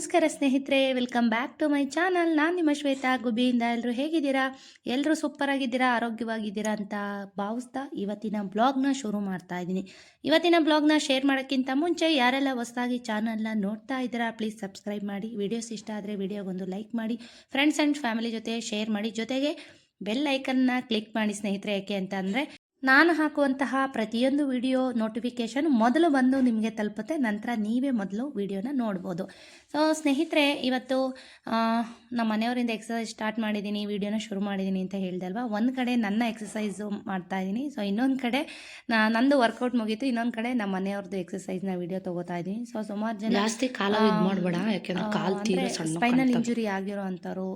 ನಮಸ್ಕಾರ ಸ್ನೇಹಿತರೆ welcome back to my channel ನಾನು ನಿಮ್ಮ ಶ್ವೇತಾ ಗುಬಿಯಿಂದ ಎಲ್ಲರೂ ಹೇಗಿದ್ದೀರಾ? ಎಲ್ಲರೂ ಸೂಪರ್ ಆಗಿದ್ದೀರಾ ಆರೋಗ್ಯವಾಗಿದ್ದೀರಾ ಅಂತ ಭಾವಿಸ್ತಾ ಇವತ್ತಿನ ಬ್ಲಾಗ್ನ ಶುರು ಮಾಡ್ತಾ ಇದ್ದೀನಿ. ಇವತ್ತಿನ ಬ್ಲಾಗ್ನ ಶೇರ್ ಮಾಡೋಕ್ಕಿಂತ ಮುಂಚೆ ಯಾರೆಲ್ಲ ಹೊಸದಾಗಿ ಚಾನಲ್ನ ನೋಡ್ತಾ ಇದ್ದೀರಾ ಪ್ಲೀಸ್ ಸಬ್ಸ್ಕ್ರೈಬ್ ಮಾಡಿ. ವಿಡಿಯೋಸ್ ಇಷ್ಟ ಆದರೆ ವಿಡಿಯೋಗೊಂದು ಲೈಕ್ ಮಾಡಿ. ಫ್ರೆಂಡ್ಸ್ ಆ್ಯಂಡ್ ಫ್ಯಾಮಿಲಿ ಜೊತೆ ಶೇರ್ ಮಾಡಿ. ಜೊತೆಗೆ ಬೆಲ್ ಐಕನ್ನ ಕ್ಲಿಕ್ ಮಾಡಿ ಸ್ನೇಹಿತರೆ. ಯಾಕೆ ಅಂತ ಅಂದರೆ ನಾನು ಹಾಕುವಂತಹ ಪ್ರತಿಯೊಂದು ವಿಡಿಯೋ ನೋಟಿಫಿಕೇಷನ್ ಮೊದಲು ಬಂದು ನಿಮಗೆ ತಲುಪುತ್ತೆ, ನಂತರ ನೀವೇ ಮೊದಲು ವಿಡಿಯೋನ ನೋಡ್ಬೋದು. ಸೊ ಸ್ನೇಹಿತರೆ, ಇವತ್ತು ನಮ್ಮ ಮನೆಯವರಿಂದ ಎಕ್ಸಸೈಸ್ ಸ್ಟಾರ್ಟ್ ಮಾಡಿದ್ದೀನಿ ವೀಡಿಯೋನ ಶುರು ಮಾಡಿದ್ದೀನಿ ಅಂತ ಹೇಳ್ದೆ ಅಲ್ವಾ ಒಂದು ಕಡೆ ನನ್ನ ಎಕ್ಸಸೈಸು ಮಾಡ್ತಾ ಇದ್ದೀನಿ ಸೊ ಇನ್ನೊಂದು ಕಡೆ ನಂದು ವರ್ಕೌಟ್ ಮುಗೀತು. ಇನ್ನೊಂದು ಕಡೆ ನಮ್ಮ ಮನೆಯವ್ರದ್ದು ಎಕ್ಸಸೈಸ್ನ ವಿಡಿಯೋ ತೊಗೋತಾ ಇದ್ದೀನಿ ಸೊ ಸುಮಾರು ಜನ ಜಾಸ್ತಿ ಕಾಲ ಮಾಡಬೇಡ. ಯಾಕೆಂದ್ರೆ ಕಾಲ್ ತೀರ ಸಣ್ಣ ಸ್ಪೈನಲ್. ಇಂಜುರಿ ಆಗಿರೋ ಅಂಥವ್ರು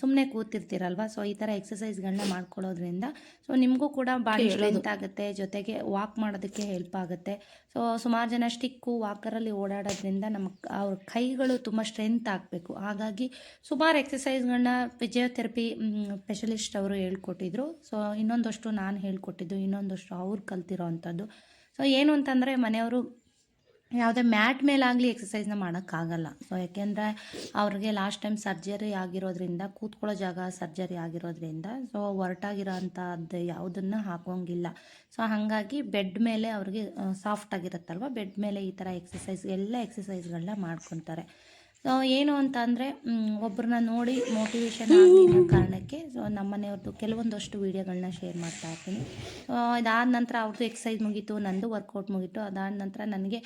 ಸುಮ್ಮನೆ ಕೂತಿರ್ತೀರಲ್ವಾ? ಸೊ ಈ ಥರ ಎಕ್ಸಸೈಸ್ಗಳನ್ನ ಮಾಡ್ಕೊಳ್ಳೋದ್ರಿಂದ ಸೊ ನಿಮಗೂ ಕೂಡ ಬಾಡಿ ಸ್ಟ್ರೆಂತ್ ಆಗುತ್ತೆ. ಜೊತೆಗೆ ವಾಕ್ ಮಾಡೋದಕ್ಕೆ ಹೆಲ್ಪ್ ಆಗುತ್ತೆ. ಸೊ ಸುಮಾರು ಜನ ಸ್ಟಿಕ್ಕು ವಾಕರಲ್ಲಿ ಓಡಾಡೋದ್ರಿಂದ ನಮ್ಮ ಅವ್ರ ಕೈಗಳು ತುಂಬ ಸ್ಟ್ರೆಂತ್ ಆಗಬೇಕು. ಹಾಗಾಗಿ ಸುಮಾರು ಎಕ್ಸಸೈಸ್ಗಳನ್ನ ಫಿಜಿಯೋಥೆರಪಿ ಸ್ಪೆಷಲಿಸ್ಟ್ ಅವರು ಹೇಳ್ಕೊಟ್ಟಿದ್ರು. ಸೊ, ಇನ್ನೊಂದಷ್ಟು ನಾನು ಹೇಳ್ಕೊಟ್ಟಿದ್ದು, ಇನ್ನೊಂದಷ್ಟು ಅವ್ರು ಕಲ್ತಿರೋ ಅಂಥದ್ದು. ಸೊ, ಏನು ಅಂತಂದರೆ ಮನೆಯವರು ಯಾವುದೇ ಮ್ಯಾಟ್ ಮೇಲಾಗಲಿ ಎಕ್ಸಸೈಸ್ನ ಮಾಡೋಕ್ಕಾಗಲ್ಲ. ಸೊ, ಯಾಕೆಂದರೆ ಅವ್ರಿಗೆ ಲಾಸ್ಟ್ ಟೈಮ್ ಸರ್ಜರಿ ಆಗಿರೋದ್ರಿಂದ, ಕೂತ್ಕೊಳ್ಳೋ ಜಾಗ ಸರ್ಜರಿ ಆಗಿರೋದ್ರಿಂದ, ಸೊ ಹೊರಟಾಗಿರೋ ಅಂಥದ್ದು ಯಾವುದನ್ನು ಹಾಕೋಂಗಿಲ್ಲ ಸೊ, ಹಾಗಾಗಿ ಬೆಡ್ ಮೇಲೆ ಅವ್ರಿಗೆ ಸಾಫ್ಟ್ ಆಗಿರುತ್ತಲ್ವ? ಬೆಡ್ ಮೇಲೆ ಈ ಥರ ಎಕ್ಸಸೈಸ್ ಎಲ್ಲ ಎಕ್ಸಸೈಸ್ಗಳನ್ನ ಮಾಡ್ಕೊತಾರೆ. ಸೊ ಏನು ಅಂತ ಅಂದರೆ ಒಬ್ಬರನ್ನ ನೋಡಿ ಮೋಟಿವೇಶನ್ ಅನ್ನೋ ಕಾರಣಕ್ಕೆ ಸೊ ನಮ್ಮ ಮನೆಯವ್ರದ್ದು ಕೆಲವೊಂದಷ್ಟು ವೀಡಿಯೋಗಳನ್ನ ಶೇರ್ ಮಾಡ್ತಾ ಇರ್ತೀನಿ. ಇದಾದ ನಂತರ ಅವ್ರದ್ದು ಎಕ್ಸಸೈಸ್ ಮುಗೀತು, ನಂದು ವರ್ಕೌಟ್ ಮುಗೀತು, ಅದಾದ ನಂತರ ನನಗೆ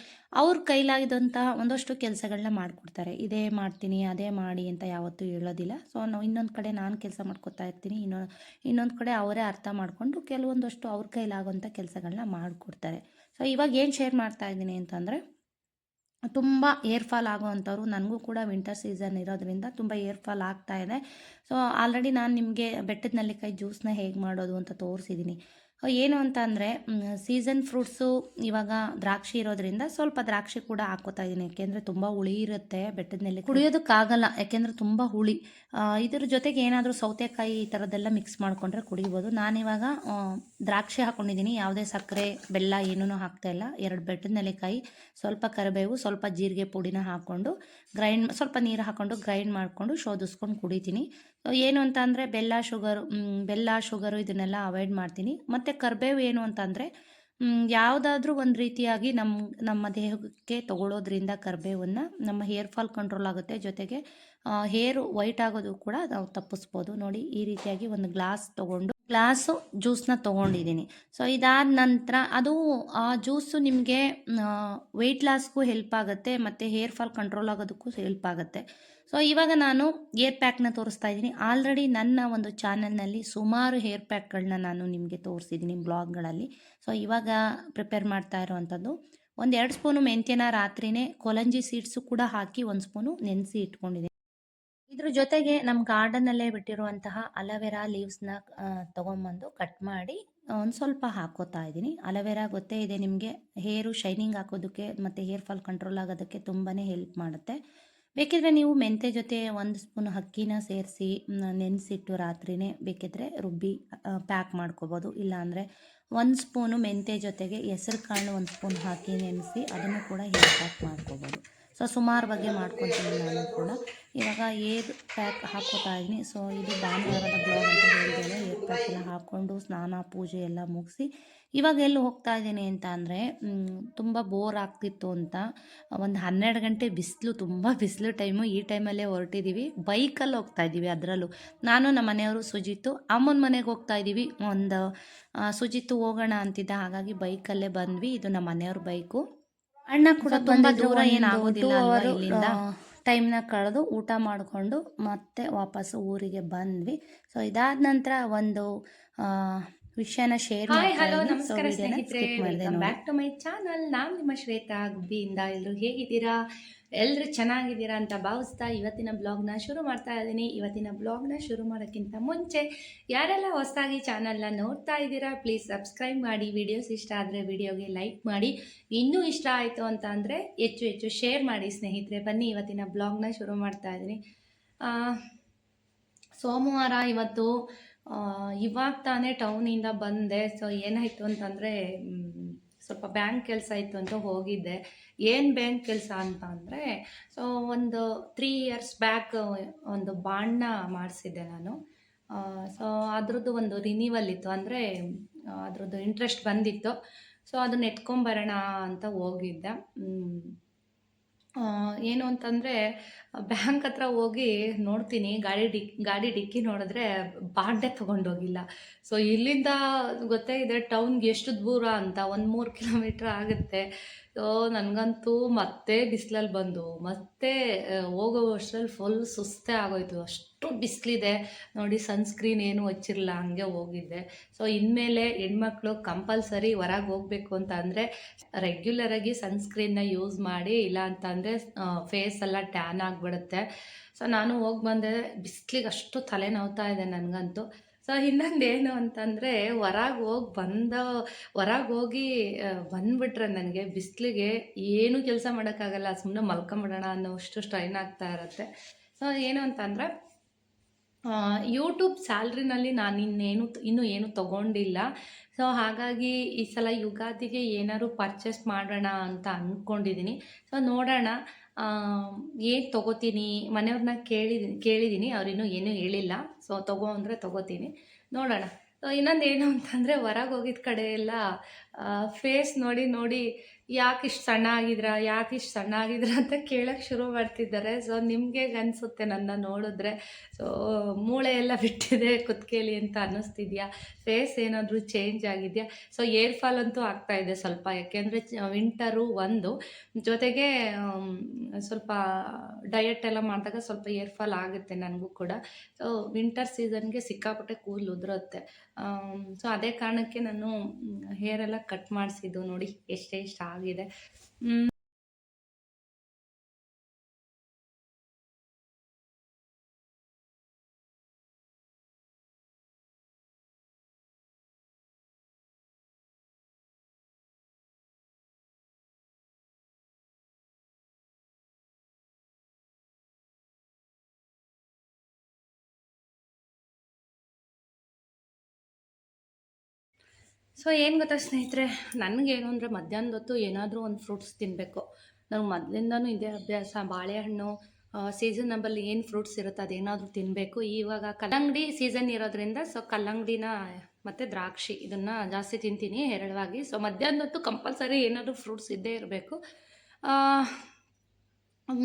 ಅವ್ರ ಕೈಲಾಗಿದ್ದಂತಹ ಒಂದಷ್ಟು ಕೆಲಸಗಳನ್ನ ಮಾಡಿಕೊಡ್ತಾರೆ. ಇದೇ ಮಾಡ್ತೀನಿ, ಅದೇ ಮಾಡಿ ಅಂತ ಯಾವತ್ತೂ ಹೇಳೋದಿಲ್ಲ. ಸೊ ನಾವು ಇನ್ನೊಂದು ಕಡೆ ನಾನು ಕೆಲಸ ಮಾಡ್ಕೊತಾ ಇರ್ತೀನಿ, ಇನ್ನೊ, ಇನ್ನೊಂದು ಕಡೆ ಅವರೇ ಅರ್ಥ ಮಾಡಿಕೊಂಡು ಕೆಲವೊಂದಷ್ಟು ಅವ್ರ ಕೈಲಾಗೋಂಥ ಕೆಲಸಗಳನ್ನ ಮಾಡಿಕೊಡ್ತಾರೆ. ಸೊ ಇವಾಗ ಏನು ಶೇರ್ ಮಾಡ್ತಾ ಇದ್ದೀನಿ ಅಂತಂದರೆ ತುಂಬ ಏರ್ಫಾಲ್ ಆಗೋವಂಥವ್ರು ನನಗೂ ಕೂಡ ವಿಂಟರ್ ಸೀಸನ್ ಇರೋದ್ರಿಂದ ತುಂಬ ಏರ್ಫಾಲ್ ಆಗ್ತಾ ಇದೆ. ಸೊ ಆಲ್ರೆಡಿ ನಾನು ನಿಮಗೆ ಬೆಟ್ಟದ ನೆಲ್ಲಿಕಾಯಿ ಜ್ಯೂಸ್ನ ಹೇಗೆ ಮಾಡೋದು ಅಂತ ತೋರಿಸಿದ್ದೀನಿ ಏನು ಅಂತ ಅಂದರೆ ಸೀಸನ್ ಫ್ರೂಟ್ಸು ಇವಾಗ ದ್ರಾಕ್ಷಿ ಇರೋದ್ರಿಂದ ಸ್ವಲ್ಪ ದ್ರಾಕ್ಷಿ ಕೂಡ ಹಾಕೋತಾ ಇದ್ದೀನಿ ಯಾಕೆಂದರೆ ತುಂಬ ಹುಳಿ ಇರುತ್ತೆ ಬೆಟ್ಟದಲ್ಲಿ ಕುಡಿಯೋದಕ್ಕಾಗಲ್ಲ. ಯಾಕೆಂದರೆ ತುಂಬ ಹುಳಿ. ಇದ್ರ ಜೊತೆಗೆ ಏನಾದರೂ ಸೌತೆಕಾಯಿ ಈ ಥರದ್ದೆಲ್ಲ ಮಿಕ್ಸ್ ಮಾಡಿಕೊಂಡ್ರೆ ಕುಡಿಬೋದು. ನಾನಿವಾಗ ದ್ರಾಕ್ಷಿ ಹಾಕ್ಕೊಂಡಿದ್ದೀನಿ ಯಾವುದೇ ಸಕ್ಕರೆ, ಬೆಲ್ಲ ಏನೂ ಹಾಕ್ತಾ ಇಲ್ಲ. ಎರಡು ಬೆಟ್ಟದ ನೆಲೆಕಾಯಿ, ಸ್ವಲ್ಪ ಕರಿಬೇವು, ಸ್ವಲ್ಪ ಜೀರಿಗೆ ಪುಡಿನ ಹಾಕ್ಕೊಂಡು ಗ್ರೈಂಡ್ ಸ್ವಲ್ಪ ನೀರು ಹಾಕ್ಕೊಂಡು ಗ್ರೈಂಡ್ ಮಾಡಿಕೊಂಡು ಶೋಧಿಸ್ಕೊಂಡು ಕುಡಿತೀನಿ. ಏನು ಅಂತ ಅಂದರೆ ಬೆಲ್ಲ, ಶುಗರು ಬೆಲ್ಲ, ಶುಗರು ಇದನ್ನೆಲ್ಲ ಅವಾಯ್ಡ್ ಮಾಡ್ತೀನಿ. ಮತ್ತು ಕರ್ಬೇವು ಏನು ಅಂತಂದರೆ ಯಾವುದಾದ್ರೂ ಒಂದು ರೀತಿಯಾಗಿ ನಮ್ಮ ನಮ್ಮ ದೇಹಕ್ಕೆ ತಗೊಳ್ಳೋದ್ರಿಂದ ಕರ್ಬೇವನ್ನು ನಮ್ಮ ಹೇರ್ ಫಾಲ್ ಕಂಟ್ರೋಲ್ ಆಗುತ್ತೆ. ಜೊತೆಗೆ ಹೇರು ವೈಟ್ ಆಗೋದು ಕೂಡ ನಾವು ತಪ್ಪಿಸ್ಬೋದು. ನೋಡಿ, ಈ ರೀತಿಯಾಗಿ ಒಂದು ಗ್ಲಾಸ್ ತೊಗೊಂಡು ಗ್ಲಾಸು ಜ್ಯೂಸ್ನ ತೊಗೊಂಡಿದ್ದೀನಿ. ಸೊ ಇದಾದ ನಂತರ ಅದು, ಆ ಜ್ಯೂಸು ನಿಮಗೆ ವೆಯ್ಟ್ ಲಾಸ್ಗೂ ಹೆಲ್ಪ್ ಆಗುತ್ತೆ, ಮತ್ತು ಹೇರ್ ಫಾಲ್ ಕಂಟ್ರೋಲ್ ಆಗೋದಕ್ಕೂ ಹೆಲ್ಪ್ ಆಗುತ್ತೆ. ಸೊ ಇವಾಗ ನಾನು ಏರ್ ಪ್ಯಾಕ್ನ ತೋರಿಸ್ತಾ ಇದ್ದೀನಿ. ಆಲ್ರೆಡಿ ನನ್ನ ಒಂದು ಚಾನಲ್ನಲ್ಲಿ ಸುಮಾರು ಹೇರ್ ಪ್ಯಾಕ್ಗಳನ್ನ ನಾನು ನಿಮಗೆ ತೋರಿಸಿದ್ದೀನಿ, ಬ್ಲಾಗ್ಗಳಲ್ಲಿ. ಸೊ ಇವಾಗ ಪ್ರಿಪೇರ್ ಮಾಡ್ತಾ ಇರೋವಂಥದ್ದು. ಒಂದು ಎರಡು ಸ್ಪೂನು ಮೆಂತ್ಯನ ರಾತ್ರಿನೇ ಕೊಲಂಜಿ ಸೀಡ್ಸು ಕೂಡ ಹಾಕಿ ಒಂದು ಸ್ಪೂನು ನೆನೆಸಿ ಇಟ್ಕೊಂಡಿದ್ದೀನಿ. ಇದ್ರ ಜೊತೆಗೆ ನಮ್ಮ ಗಾರ್ಡನಲ್ಲೇ ಬಿಟ್ಟಿರುವಂತಹ ಅಲವೆರಾ ಲೀವ್ಸ್ನ ತೊಗೊಂಬಂದು ಕಟ್ ಮಾಡಿ ಒಂದು ಸ್ವಲ್ಪ ಹಾಕೋತಾ ಇದ್ದೀನಿ. ಅಲವೆರಾ ಗೊತ್ತೇ ಇದೆ ನಿಮಗೆ, ಹೇರು ಶೈನಿಂಗ್ ಹಾಕೋದಕ್ಕೆ ಮತ್ತು ಹೇರ್ ಫಾಲ್ ಕಂಟ್ರೋಲ್ ಆಗೋದಕ್ಕೆ ತುಂಬಾ ಹೆಲ್ಪ್ ಮಾಡುತ್ತೆ. ಬೇಕಿದ್ರೆ ನೀವು ಮೆಂತೆ ಜೊತೆ ಒಂದು ಸ್ಪೂನ್ ಅಕ್ಕಿನ ಸೇರಿಸಿ ನೆನೆಸಿಟ್ಟು ರಾತ್ರಿನೇ ಬೇಕಿದ್ರೆ ರುಬ್ಬಿ ಪ್ಯಾಕ್ ಮಾಡ್ಕೋಬೋದು. ಇಲ್ಲಾಂದರೆ ಒಂದು ಸ್ಪೂನು ಮೆಂತೆ ಜೊತೆಗೆ ಹೆಸರು ಕಾಳು ಒಂದು ಸ್ಪೂನ್ ಹಾಕಿ ನೆನೆಸಿ ಅದನ್ನು ಕೂಡ ಹೇರ್ ಪ್ಯಾಕ್ ಮಾಡ್ಕೋಬೋದು. ಸೊ ಸುಮಾರು ಬಗ್ಗೆ ಮಾಡ್ಕೊತೀನಿ ನಾನು ಕೂಡ. ಇವಾಗ ಏರ್ ಪ್ಯಾಕ್ ಹಾಕ್ಕೋತಾ ಇದ್ದೀನಿ. ಸೊ ಇದು ಭಾನುವಾರದ ಬ್ಲಾಗ್ ಅಂತ ಹೇಳಿದ್ದೇನೆ. ಏರ್ ಪ್ಯಾಕ್ ಎಲ್ಲ ಹಾಕ್ಕೊಂಡು ಸ್ನಾನ, ಪೂಜೆ ಎಲ್ಲ ಮುಗಿಸಿ ಇವಾಗ ಎಲ್ಲಿ ಹೋಗ್ತಾ ಇದ್ದೀನಿ ಅಂತ ಅಂದರೆ ತುಂಬ ಬೋರ್ ಆಗ್ತಿತ್ತು ಅಂತ ಒಂದು ಹನ್ನೆರಡು ಗಂಟೆ ಬಿಸಿಲು, ತುಂಬ ಬಿಸಿಲು ಟೈಮು ಈ ಟೈಮಲ್ಲೇ ಹೊರಟಿದ್ದೀವಿ ಬೈಕಲ್ಲಿ ಹೋಗ್ತಾ ಇದ್ದೀವಿ ಅದರಲ್ಲೂ. ನಾನು ನಮ್ಮ ಮನೆಯವರು ಸುಜಿತ್ತು. ಅಮ್ಮನ ಮನೆಗೆ ಹೋಗ್ತಾ ಇದ್ದೀವಿ. ಒಂದು ಸುಜಿತ್ತು ಸುಜಿತು ಹೋಗೋಣ ಅಂತಿದ್ದ. ಹಾಗಾಗಿ ಬೈಕಲ್ಲೇ ಬಂದ್ವಿ. ಇದು ನಮ್ಮ ಮನೆಯವ್ರ ಬೈಕು ಅಣ್ಣ ಕೂಡ ತುಂಬಾ ದೂರ ಏನಾಗೋದಿಲ್ಲ ಅವರು ಟೈಮ್ನ ಕಳೆದು ಊಟ ಮಾಡಿಕೊಂಡು ಮತ್ತೆ ವಾಪಸ್ಸು ಊರಿಗೆ ಬಂದ್ವಿ. ಸೊ ಇದಾದ ನಂತರ ಒಂದು ವಿಷಯನ ಶೇರ್ ಹಾಯ್ ಹಲೋ ನಮಸ್ಕಾರ ಸ್ನೇಹಿತರೆ. Welcome back to my channel ನಾನು ನಿಮ್ಮ ಶ್ವೇತಾ ಗುಬ್ಬಿಯಿಂದ. ಎಲ್ಲರೂ ಹೇಗಿದ್ದೀರಾ? ಎಲ್ಲರೂ ಚೆನ್ನಾಗಿದ್ದೀರಾ ಅಂತ ಭಾವಿಸ್ತಾ ಇವತ್ತಿನ ಬ್ಲಾಗ್ನ ಶುರು ಮಾಡ್ತಾ ಇದ್ದೀನಿ. ಇವತ್ತಿನ ಬ್ಲಾಗ್ನ ಶುರು ಮಾಡೋಕ್ಕಿಂತ ಮುಂಚೆ ಯಾರೆಲ್ಲ ಹೊಸದಾಗಿ ಚಾನಲ್ನ ನೋಡ್ತಾ ಇದ್ದೀರಾ ಪ್ಲೀಸ್ ಸಬ್ಸ್ಕ್ರೈಬ್ ಮಾಡಿ. ವಿಡಿಯೋಸ್ ಇಷ್ಟ ಆದರೆ ವಿಡಿಯೋಗೆ ಲೈಕ್ ಮಾಡಿ. ಇನ್ನೂ ಇಷ್ಟ ಆಯಿತು ಅಂತ ಅಂದರೆ ಹೆಚ್ಚು ಹೆಚ್ಚು ಶೇರ್ ಮಾಡಿ ಸ್ನೇಹಿತರೆ. ಬನ್ನಿ ಇವತ್ತಿನ ಬ್ಲಾಗ್ನ ಶುರು ಮಾಡ್ತಾ ಇದ್ದೀನಿ. ಆ, ಸೋಮವಾರ ಇವತ್ತು ಇವಾಗ ತಾನೇ ಟೌನಿಂದ ಬಂದೆ. ಸೊ ಏನಾಯಿತು ಅಂತಂದರೆ ಸ್ವಲ್ಪ ಬ್ಯಾಂಕ್ ಕೆಲಸ ಇತ್ತು ಅಂತ ಹೋಗಿದ್ದೆ. ಏನು ಬ್ಯಾಂಕ್ ಕೆಲಸ ಅಂತ ಅಂದರೆ ಸೊ ಒಂದು ತ್ರೀ ಇಯರ್ಸ್ ಬ್ಯಾಕ್ ಒಂದು ಬಾಂಡ್ನ ಮಾಡಿಸಿದ್ದೆ ನಾನು. ಸೊ ಅದ್ರದ್ದು ಒಂದು ರಿನಿವಲ್ ಇತ್ತು. ಅಂದರೆ, ಅದ್ರದ್ದು ಇಂಟ್ರೆಸ್ಟ್ ಬಂದಿತ್ತು. ಸೊ ಅದನ್ನ ಎತ್ಕೊಂಬರೋಣ ಅಂತ ಹೋಗಿದ್ದೆ. ಏನು ಅಂತಂದರೆ, ಬ್ಯಾಂಕ್ ಹತ್ರ ಹೋಗಿ ನೋಡ್ತೀನಿ, ಗಾಡಿ ಡಿಕ್ ಗಾಡಿ ಡಿಕ್ಕಿ ನೋಡಿದ್ರೆ ಬಾಂಡೆ ತೊಗೊಂಡೋಗಿಲ್ಲ. ಸೊ ಇಲ್ಲಿಂದ ಗೊತ್ತೇ ಇದೆ, ಟೌನ್ಗೆ ಎಷ್ಟು ದೂರ ಅಂತ, ಒಂದು ಮೂರು ಕಿಲೋಮೀಟ್ರ್ ಆಗುತ್ತೆ. ನನಗಂತೂ ಮತ್ತೆ ಬಿಸಿಲಲ್ಲಿ ಬಂದು, ಮತ್ತೆ ಹೋಗೋ ವರ್ಷದಲ್ಲಿ ಫುಲ್ ಸುಸ್ತೇ ಆಗೋಯ್ತು. ಅಷ್ಟು ಬಿಸಿಲಿದೆ. ನೋಡಿ ಸನ್ಸ್ಕ್ರೀನ್ ಏನು ಹಚ್ಚಿರಲ್ಲ ಹಂಗೆ ಹೋಗಿದ್ದೆ. ಸೊ ಇನ್ಮೇಲೆ ಹೆಣ್ಮಕ್ಳು ಕಂಪಲ್ಸರಿ ಹೊರಗೆ ಹೋಗಬೇಕು ಅಂತ ಅಂದರೆ ರೆಗ್ಯುಲರಾಗಿ ಸನ್ಸ್ಕ್ರೀನ್ನ ಯೂಸ್ ಮಾಡಿ, ಇಲ್ಲ ಅಂತಂದರೆ ಫೇಸ್ ಎಲ್ಲ ಟ್ಯಾನ್ ಆಗಿಬಿಡುತ್ತೆ. ಸೊ ನಾನು ಹೋಗಿ ಬಂದೆ ಬಿಸಿಲಿಗೆ ಅಷ್ಟು ತಲೆನೋವ್ತಾ ಇದೆ ನನಗಂತೂ. ಸೊ ಇನ್ನೊಂದು ಏನು ಅಂತಂದರೆ ಹೊರಗೆ ಹೋಗಿ ಬಂದ ಹೊರಗೆ ಹೋಗಿ ಬಂದುಬಿಟ್ರೆ ನನಗೆ ಬಿಸಿಲಿಗೆ ಏನೂ ಕೆಲಸ ಮಾಡೋಕ್ಕಾಗಲ್ಲ ಸುಮ್ಮನೆ ಮಲ್ಕೊಂಬಿಡೋಣ ಅನ್ನೋಷ್ಟು ಸ್ಟ್ರೈನ್ ಆಗ್ತಾ ಇರುತ್ತೆ. ಸೊ ಏನು ಅಂತಂದರೆ ಯೂಟ್ಯೂಬ್ ಸ್ಯಾಲ್ರಿನಲ್ಲಿ ನಾನು ಇನ್ನೇನು, ಇನ್ನೂ ಏನು ತೊಗೊಂಡಿಲ್ಲ. ಸೊ ಹಾಗಾಗಿ ಈ ಸಲ ಯುಗಾದಿಗೆ ಏನಾದ್ರು ಪರ್ಚೇಸ್ ಮಾಡೋಣ ಅಂತ ಅಂದ್ಕೊಂಡಿದ್ದೀನಿ ಸೊ ನೋಡೋಣ. ಏನು ತೊಗೋತೀನಿ? ಮನೆಯವ್ರನ್ನ ಕೇಳಿದ್ದೀನಿ ಕೇಳಿದ್ದೀನಿ ಅವ್ರಿನ್ನೂ ಏನೂ ಹೇಳಿಲ್ಲ. ಸೊ, ತಗೋ ಅಂದರೆ ತೊಗೋತೀನಿ. ನೋಡೋಣ. ಇನ್ನೊಂದು ಏನು ಅಂತಂದರೆ, ಹೊರಗೆ ಹೋಗಿದ್ದ ಕಡೆ ಎಲ್ಲ ಫೇಸ್ ನೋಡಿ ನೋಡಿ ಯಾಕೆ ಇಷ್ಟು ಸಣ್ಣ ಆಗಿದ್ರಾ ಯಾಕೆ ಇಷ್ಟು ಸಣ್ಣ ಆಗಿದ್ರಾ ಅಂತ ಕೇಳೋಕ್ಕೆ ಶುರು ಮಾಡ್ತಿದ್ದಾರೆ. ಸೊ ನಿಮಗೆ ಅನಿಸುತ್ತೆ ನನ್ನ ನೋಡಿದ್ರೆ. ಸೊ ಮೂಳೆ ಎಲ್ಲ ಬಿಟ್ಟಿದೆ ಕುತ್ಕೇಲಿ ಅಂತ ಅನ್ನಿಸ್ತಿದ್ಯಾ? ಫೇಸ್ ಏನಾದರೂ ಚೇಂಜ್ ಆಗಿದೆಯಾ? ಸೊ ಏರ್ ಫಾಲ್ ಅಂತೂ ಆಗ್ತಾ ಇದೆ ಸ್ವಲ್ಪ. ಯಾಕೆಂದರೆ ವಿಂಟರು ಒಂದು. ಜೊತೆಗೆ ಸ್ವಲ್ಪ ಡಯಟ್ ಎಲ್ಲ ಮಾಡಿದಾಗ ಸ್ವಲ್ಪ ಏರ್ ಫಾಲ್ ಆಗುತ್ತೆ ನನಗೂ ಕೂಡ. ಸೊ ವಿಂಟರ್ ಸೀಸನ್ಗೆ ಸಿಕ್ಕಾಪಟ್ಟೆ ಕೂದಲು ಉದುರುತ್ತೆ. ಸೊ ಅದೇ ಕಾರಣಕ್ಕೆ ನಾನು ಹೇರ್ ಎಲ್ಲ ಕಟ್ ಮಾಡಿಸಿದ್ದು ನೋಡಿ, ಎಷ್ಟೇ ಇಷ್ಟ ಆಗಿದೆ. ಸೊ ಏನು ಗೊತ್ತಾ ಸ್ನೇಹಿತರೆ? ನನಗೇನು ಅಂದರೆ ಮಧ್ಯಾಹ್ನದ ಹೊತ್ತು ಏನಾದರೂ ಒಂದು ಫ್ರೂಟ್ಸ್ ತಿನ್ನಬೇಕು ನಂಗೆ ಮೊದಲಿಂದನೂ ಇದೇ ಅಭ್ಯಾಸ. ಬಾಳೆಹಣ್ಣು ಸೀಸನಬಲ್ ಏನು ಫ್ರೂಟ್ಸ್ ಇರುತ್ತೆ ಅದೇನಾದರೂ ತಿನ್ನಬೇಕು ಇವಾಗ ಕಲ್ಲಂಗಡಿ ಸೀಸನ್ ಇರೋದ್ರಿಂದ ಸೊ ಕಲ್ಲಂಗಡಿನ ಮತ್ತು ದ್ರಾಕ್ಷಿ ಇದನ್ನು ಜಾಸ್ತಿ ತಿಂತೀನಿ, ಹೇರಳವಾಗಿ. ಸೊ ಮಧ್ಯಾಹ್ನದ ಹೊತ್ತು ಕಂಪಲ್ಸರಿ ಏನಾದರೂ ಫ್ರೂಟ್ಸ್ ಇದ್ದೇ ಇರಬೇಕು.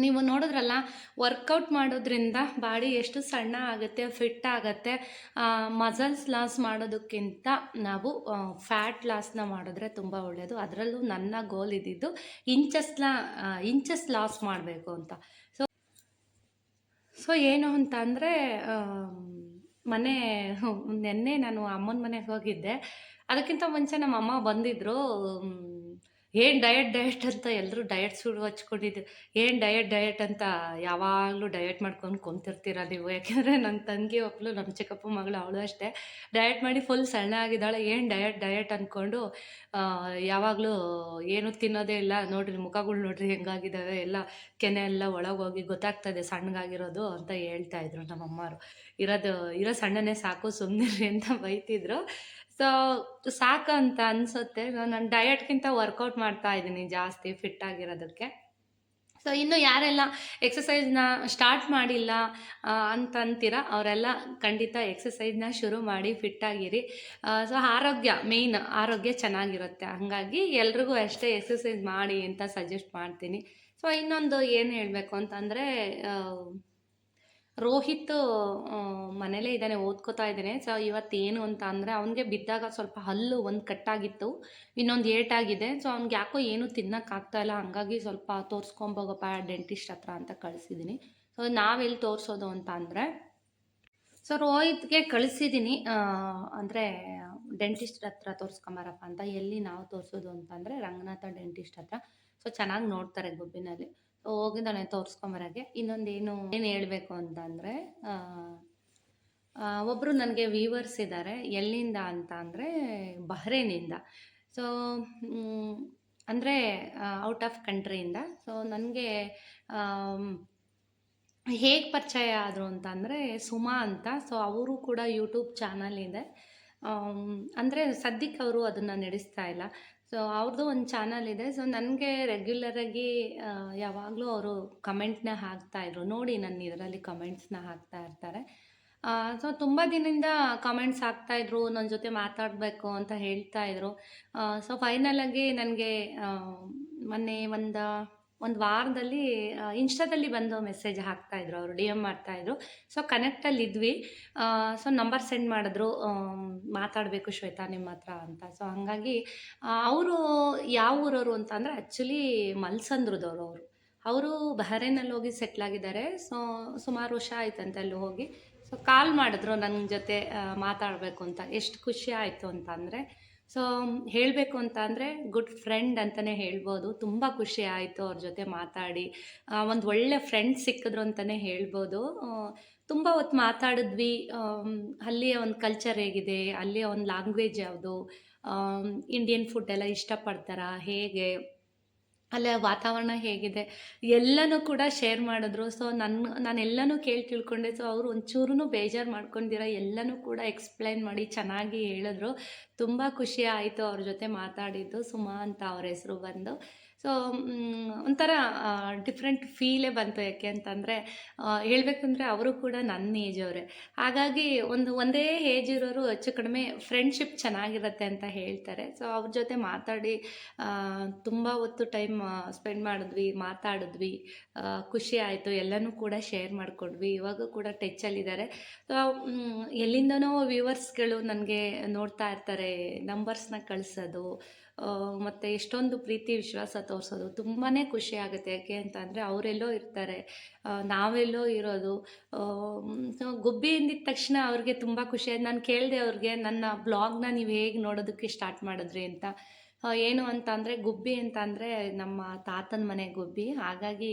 ನೀವು ನೋಡಿದ್ರಲ್ಲ ವರ್ಕೌಟ್ ಮಾಡೋದ್ರಿಂದ ಬಾಡಿ ಎಷ್ಟು ಸಣ್ಣ ಆಗುತ್ತೆ ಫಿಟ್ ಆಗುತ್ತೆ ಮಸಲ್ಸ್ ಲಾಸ್ ಮಾಡೋದಕ್ಕಿಂತ ನಾವು ಫ್ಯಾಟ್ ಲಾಸ್ನ ಮಾಡಿದ್ರೆ ತುಂಬ ಒಳ್ಳೆಯದು ಅದರಲ್ಲೂ ನನ್ನ ಗೋಲ್ ಇದ್ದಿದ್ದು ಇಂಚಸ್ನ ಇಂಚಸ್ ಲಾಸ್ ಮಾಡಬೇಕು ಅಂತ. ಸೊ ಸೊ ಏನು ಅಂತ ಅಂದರೆ ಮನೆ, ನಿನ್ನೆ ನಾನು ಅಮ್ಮನ ಮನೆಗೆ ಹೋಗಿದ್ದೆ. ಅದಕ್ಕಿಂತ ಮುಂಚೆ ನಮ್ಮ ಅಮ್ಮ ಬಂದಿದ್ದರು ಏನು ಡಯಟ್ ಡಯಟ್ ಅಂತ ಎಲ್ಲರೂ ಡಯಟ್ ಸುಡು ಹಚ್ಕೊಂಡಿದ್ದು ಏನು ಡಯಟ್ ಡಯಟ್ ಅಂತ ಯಾವಾಗಲೂ ಡಯಟ್ ಮಾಡ್ಕೊಂಡು ಕುಂತಿರ್ತೀರ ನೀವು? ಯಾಕೆಂದರೆ ನನ್ನ ತಂಗಿ ಒಬ್ಬಳು ನಮ್ಮ ಚಿಕ್ಕಪ್ಪ ಮಗಳು ಅವಳು ಅಷ್ಟೇ. ಡಯಟ್ ಮಾಡಿ ಫುಲ್ ಸಣ್ಣ ಆಗಿದ್ದಾಳೆ. ಏನು ಡಯಟ್ ಡಯಟ್ ಅಂದ್ಕೊಂಡು ಯಾವಾಗಲೂ ಏನು ತಿನ್ನೋದೇ ಇಲ್ಲ. ನೋಡ್ರಿ, ಮುಖಗಳು ನೋಡ್ರಿ ಹೆಂಗಾಗಿದ್ದಾವೆ. ಎಲ್ಲ ಕೆನೆ ಎಲ್ಲ ಒಳಗೋಗಿ ಗೊತ್ತಾಗ್ತದೆ ಸಣ್ಣಗಾಗಿರೋದು ಅಂತ ಹೇಳ್ತಾ ಇದ್ರು ನಮ್ಮ ಅಮ್ಮರು ಇರೋದು, ಇರೋ ಸಣ್ಣನೇ ಸಾಕು ಸುಮ್ಮನಿರಿ ಅಂತ ಬೈತಿದ್ರು. ಸೊ ಸಾಕ ಅಂತ ಅನ್ಸುತ್ತೆ. ನಾನು ಡಯಟ್ಗಿಂತ ವರ್ಕೌಟ್ ಮಾಡ್ತಾ ಇದ್ದೀನಿ ಜಾಸ್ತಿ ಫಿಟ್ ಆಗಿರೋದಕ್ಕೆ. ಸೊ ಇನ್ನು ಯಾರೆಲ್ಲ ಎಕ್ಸಸೈಸ್ನ ಸ್ಟಾರ್ಟ್ ಮಾಡಿಲ್ಲ ಅಂತ ಅಂತೀರ? ಅವರೆಲ್ಲ ಖಂಡಿತ ಎಕ್ಸಸೈಸ್ನ ಶುರು ಮಾಡಿ ಫಿಟ್ಟಾಗಿರಿ ಸೊ ಆರೋಗ್ಯ ಮೇಯ್ನ್ ಆರೋಗ್ಯ ಚೆನ್ನಾಗಿರುತ್ತೆ. ಹಾಗಾಗಿ ಎಲ್ರಿಗೂ ಅಷ್ಟೇ ಎಕ್ಸಸೈಸ್ ಮಾಡಿ ಅಂತ ಸಜೆಸ್ಟ್ ಮಾಡ್ತೀನಿ. ಸೊ ಇನ್ನೊಂದು ಏನು ಹೇಳಬೇಕು ಅಂತಂದರೆ ರೋಹಿತ್ ಮನೇಲೇ ಇದ್ದಾನೆ, ಓದ್ಕೋತಾ ಇದ್ದಾನೆ. ಸೊ ಇವತ್ತೇನು ಅಂತ ಅಂದರೆ ಅವನಿಗೆ ಬಿದ್ದಾಗ ಸ್ವಲ್ಪ ಹಲ್ಲು ಒಂದು ಕಟ್ಟಾಗಿತ್ತು, ಇನ್ನೊಂದು ಏಟಾಗಿದೆ. ಸೊ ಅವ್ನಿಗೆ ಯಾಕೋ ಏನೂ ತಿನ್ನೋಕ್ಕಾಗ್ತಾ ಇಲ್ಲ, ಹಂಗಾಗಿ ಸ್ವಲ್ಪ ತೋರಿಸ್ಕೊಂಬೋಗಪ್ಪ ಡೆಂಟಿಸ್ಟ್ ಹತ್ರ ಅಂತ ಕಳಿಸಿದ್ದೀನಿ ಸೊ ನಾವೆಲ್ಲಿ ತೋರಿಸೋದು ಅಂತ ಅಂದರೆ ಸೊ ರೋಹಿತ್ಗೆ ಕಳಿಸಿದ್ದೀನಿ ಅಂದರೆ ಡೆಂಟಿಸ್ಟ್ ಹತ್ರ ತೋರಿಸ್ಕೊಂಬಾರಪ್ಪ ಅಂತ. ಎಲ್ಲಿ ನಾವು ತೋರಿಸೋದು ಅಂತಂದರೆ ರಂಗನಾಥ ಡೆಂಟಿಸ್ಟ್ ಹತ್ರ. ಸೊ ಚೆನ್ನಾಗಿ ನೋಡ್ತಾರೆ ಗುಬ್ಬಿನಲ್ಲಿ. ಸೊ ಹೋಗಿದ್ದಾನೆ ತೋರಿಸ್ಕೊಂಬರಕ್ಕೆ. ಇನ್ನೊಂದೇನು ಏನು ಹೇಳಬೇಕು ಅಂತಂದರೆ ಒಬ್ಬರು ನನಗೆ ವೀವರ್ಸ್ ಇದ್ದಾರೆ ಎಲ್ಲಿಂದ ಅಂತ ಅಂದರೆ, ಬಹ್ರೇನಿಂದ. ಸೊ ಅಂದರೆ ಔಟ್ ಆಫ್ ಕಂಟ್ರಿಯಿಂದ ಸೊ ನನಗೆ ಹೇಗೆ ಪರಿಚಯ ಆದರು ಅಂತ ಅಂದರೆ, ಸುಮಾ ಅಂತ. ಸೊ ಅವರು ಕೂಡ ಯೂಟ್ಯೂಬ್ ಚಾನಲ್ ಇದೆ. ಅಂದರೆ ಸದ್ಯಕ್ಕೆ ಅವರು ಅದನ್ನು ನಡೆಸ್ತಾ ಇಲ್ಲ. ಸೊ ಅವ್ರದ್ದು ಒಂದು ಚಾನಲ್ ಇದೆ. ಸೊ ನನಗೆ ರೆಗ್ಯುಲರಾಗಿ ಯಾವಾಗಲೂ ಅವರು ಕಮೆಂಟ್ನ ಹಾಕ್ತಾಯಿದ್ರು ನೋಡಿ ನನ್ನ ಇದರಲ್ಲಿ ಕಮೆಂಟ್ಸ್ನ ಹಾಕ್ತಾ ಇರ್ತಾರೆ. ಸೊ ತುಂಬ ದಿನದಿಂದ ಕಮೆಂಟ್ಸ್ ಹಾಕ್ತಾಯಿದ್ರು ನನ್ನ ಜೊತೆ ಮಾತಾಡಬೇಕು ಅಂತ ಹೇಳ್ತಾ ಇದ್ರು. ಸೊ ಫೈನಲಾಗಿ ನನಗೆ ಮೊನ್ನೆ ಒಂದು ಒಂದು ವಾರದಲ್ಲಿ ಇನ್ಸ್ಟಾದಲ್ಲಿ ಬಂದು ಮೆಸೇಜ್ ಹಾಕ್ತಾಯಿದ್ರು ಅವರು ಡಿ ಎಂ ಮಾಡ್ತಾಯಿದ್ರು ಸೊ ಕನೆಕ್ಟಲ್ಲಿ ಇದ್ವಿ. ಸೊ ನಂಬರ್ ಸೆಂಡ್ ಮಾಡಿದ್ರು ಮಾತಾಡಬೇಕು ಶ್ವೇತಾ ನಿಮ್ಮ ಹತ್ರ ಅಂತ. ಸೊ ಹಾಗಾಗಿ ಅವರು ಯಾವ ಊರವರು ಅಂತ ಅಂದರೆ ಆ್ಯಕ್ಚುಲಿ ಮಲ್ಸಂದ್ರದವರು ಅವರು. ಅವರು ಬಹರೇನಲ್ಲಿ ಹೋಗಿ ಸೆಟ್ಲಾಗಿದ್ದಾರೆ ಸೊ ಸುಮಾರು ವರ್ಷ ಆಯ್ತಂತೆ ಅಲ್ಲಿ ಹೋಗಿ. ಸೊ ಕಾಲ್ ಮಾಡಿದ್ರು ನನ್ನ ಜೊತೆ ಮಾತಾಡಬೇಕು ಅಂತ. ಎಷ್ಟು ಖುಷಿ ಆಯಿತು ಅಂತ ಅಂದರೆ ಸೊ ಹೇಳಬೇಕು ಅಂತ ಅಂದರೆ ಗುಡ್ ಫ್ರೆಂಡ್ ಅಂತಲೇ ಹೇಳ್ಬೋದು. ತುಂಬ ಖುಷಿ ಆಯಿತು ಅವ್ರ ಜೊತೆ ಮಾತಾಡಿ. ಒಂದು ಒಳ್ಳೆ ಫ್ರೆಂಡ್ ಸಿಕ್ಕಿದ್ರು ಅಂತಲೇ ಹೇಳ್ಬೋದು. ತುಂಬ ಹೊತ್ತು ಮಾತಾಡಿದ್ವಿ. ಅಲ್ಲಿಯ ಒಂದು ಕಲ್ಚರ್ ಹೇಗಿದೆ ಅಲ್ಲಿಯ ಒಂದು ಲ್ಯಾಂಗ್ವೇಜ್ ಯಾವುದು? ಇಂಡಿಯನ್ ಫುಡ್ ಎಲ್ಲ ಇಷ್ಟಪಡ್ತಾರಾ? ಹೇಗೆ? ಅಲ್ಲಿಯ ವಾತಾವರಣ ಹೇಗಿದೆ? ಎಲ್ಲನೂ ಕೂಡ ಶೇರ್ ಮಾಡಿದ್ರು. ಸೊ ನನ್ನ ನಾನು ಎಲ್ಲನೂ ಕೇಳಿ ತಿಳ್ಕೊಂಡೆ. ಸೊ ಅವರು ಒಂಚೂರು ಬೇಜಾರು ಮಾಡ್ಕೊಂಡಿರ ಎಲ್ಲನೂ ಕೂಡ ಎಕ್ಸ್ಪ್ಲೈನ್ ಮಾಡಿ ಚೆನ್ನಾಗಿ ಹೇಳಿದ್ರು. ತುಂಬ ಖುಷಿ ಆಯಿತು ಅವ್ರ ಜೊತೆ ಮಾತಾಡಿದ್ದು. ಸುಮಾ ಅಂತ ಅವ್ರ ಹೆಸರು ಬಂದು. ಸೊ ಒಂಥರ ಡಿಫ್ರೆಂಟ್ ಫೀಲೇ ಬಂತು ಯಾಕೆ ಅಂತಂದರೆ ಹೇಳಬೇಕಂದ್ರೆ ಅವರು ಕೂಡ ನನ್ನ ಏಜ್ ಅವರೇ. ಹಾಗಾಗಿ ಒಂದು, ಒಂದೇ ಏಜ್ ಇರೋರು ಹೆಚ್ಚು ಕಡಿಮೆ ಫ್ರೆಂಡ್ಶಿಪ್ ಚೆನ್ನಾಗಿರುತ್ತೆ ಅಂತ ಹೇಳ್ತಾರೆ. ಸೊ ಅವ್ರ ಜೊತೆ ಮಾತಾಡಿ ತುಂಬ ಹೊತ್ತು ಟೈಮ್ ಸ್ಪೆಂಡ್ ಮಾಡಿದ್ವಿ, ಮಾತಾಡಿದ್ವಿ ಖುಷಿ ಆಯಿತು, ಎಲ್ಲನೂ ಕೂಡ ಶೇರ್ ಮಾಡಿಕೊಂಡ್ವಿ, ಇವಾಗ ಕೂಡ ಟಚ್ಚಲ್ಲಿದ್ದಾರೆ ಸೊ ಎಲ್ಲಿಂದನೋ ವ್ಯೂವರ್ಸ್ಗಳು ನನಗೆ ನೋಡ್ತಾ ಇರ್ತಾರೆ ನಂಬರ್ಸ್ನ ಕಳಿಸೋದು ಮತ್ತು ಎಷ್ಟೊಂದು ಪ್ರೀತಿ, ವಿಶ್ವಾಸ ತೋರಿಸೋದು ತುಂಬಾ ಖುಷಿ ಆಗುತ್ತೆ. ಯಾಕೆ ಅಂತಂದರೆ ಅವರೆಲ್ಲೋ ಇರ್ತಾರೆ. ನಾವೆಲ್ಲೋ ಇರೋದು ಸೊ ಗುಬ್ಬಿ ಎಂದಿದ್ದ ತಕ್ಷಣ ಅವ್ರಿಗೆ ತುಂಬ ಖುಷಿ ಆಯ್ತು. ನಾನು ಕೇಳಿದೆ ಅವ್ರಿಗೆ, ನನ್ನ ಬ್ಲಾಗ್ನ ನೀವು ಹೇಗೆ ನೋಡೋದಕ್ಕೆ ಸ್ಟಾರ್ಟ್ ಮಾಡಿದ್ರಿ ಅಂತ. ಏನು ಅಂತ ಅಂದರೆ ಗುಬ್ಬಿ ಅಂತ ಅಂದರೆ ನಮ್ಮ ತಾತನ ಮನೆ ಗುಬ್ಬಿ. ಹಾಗಾಗಿ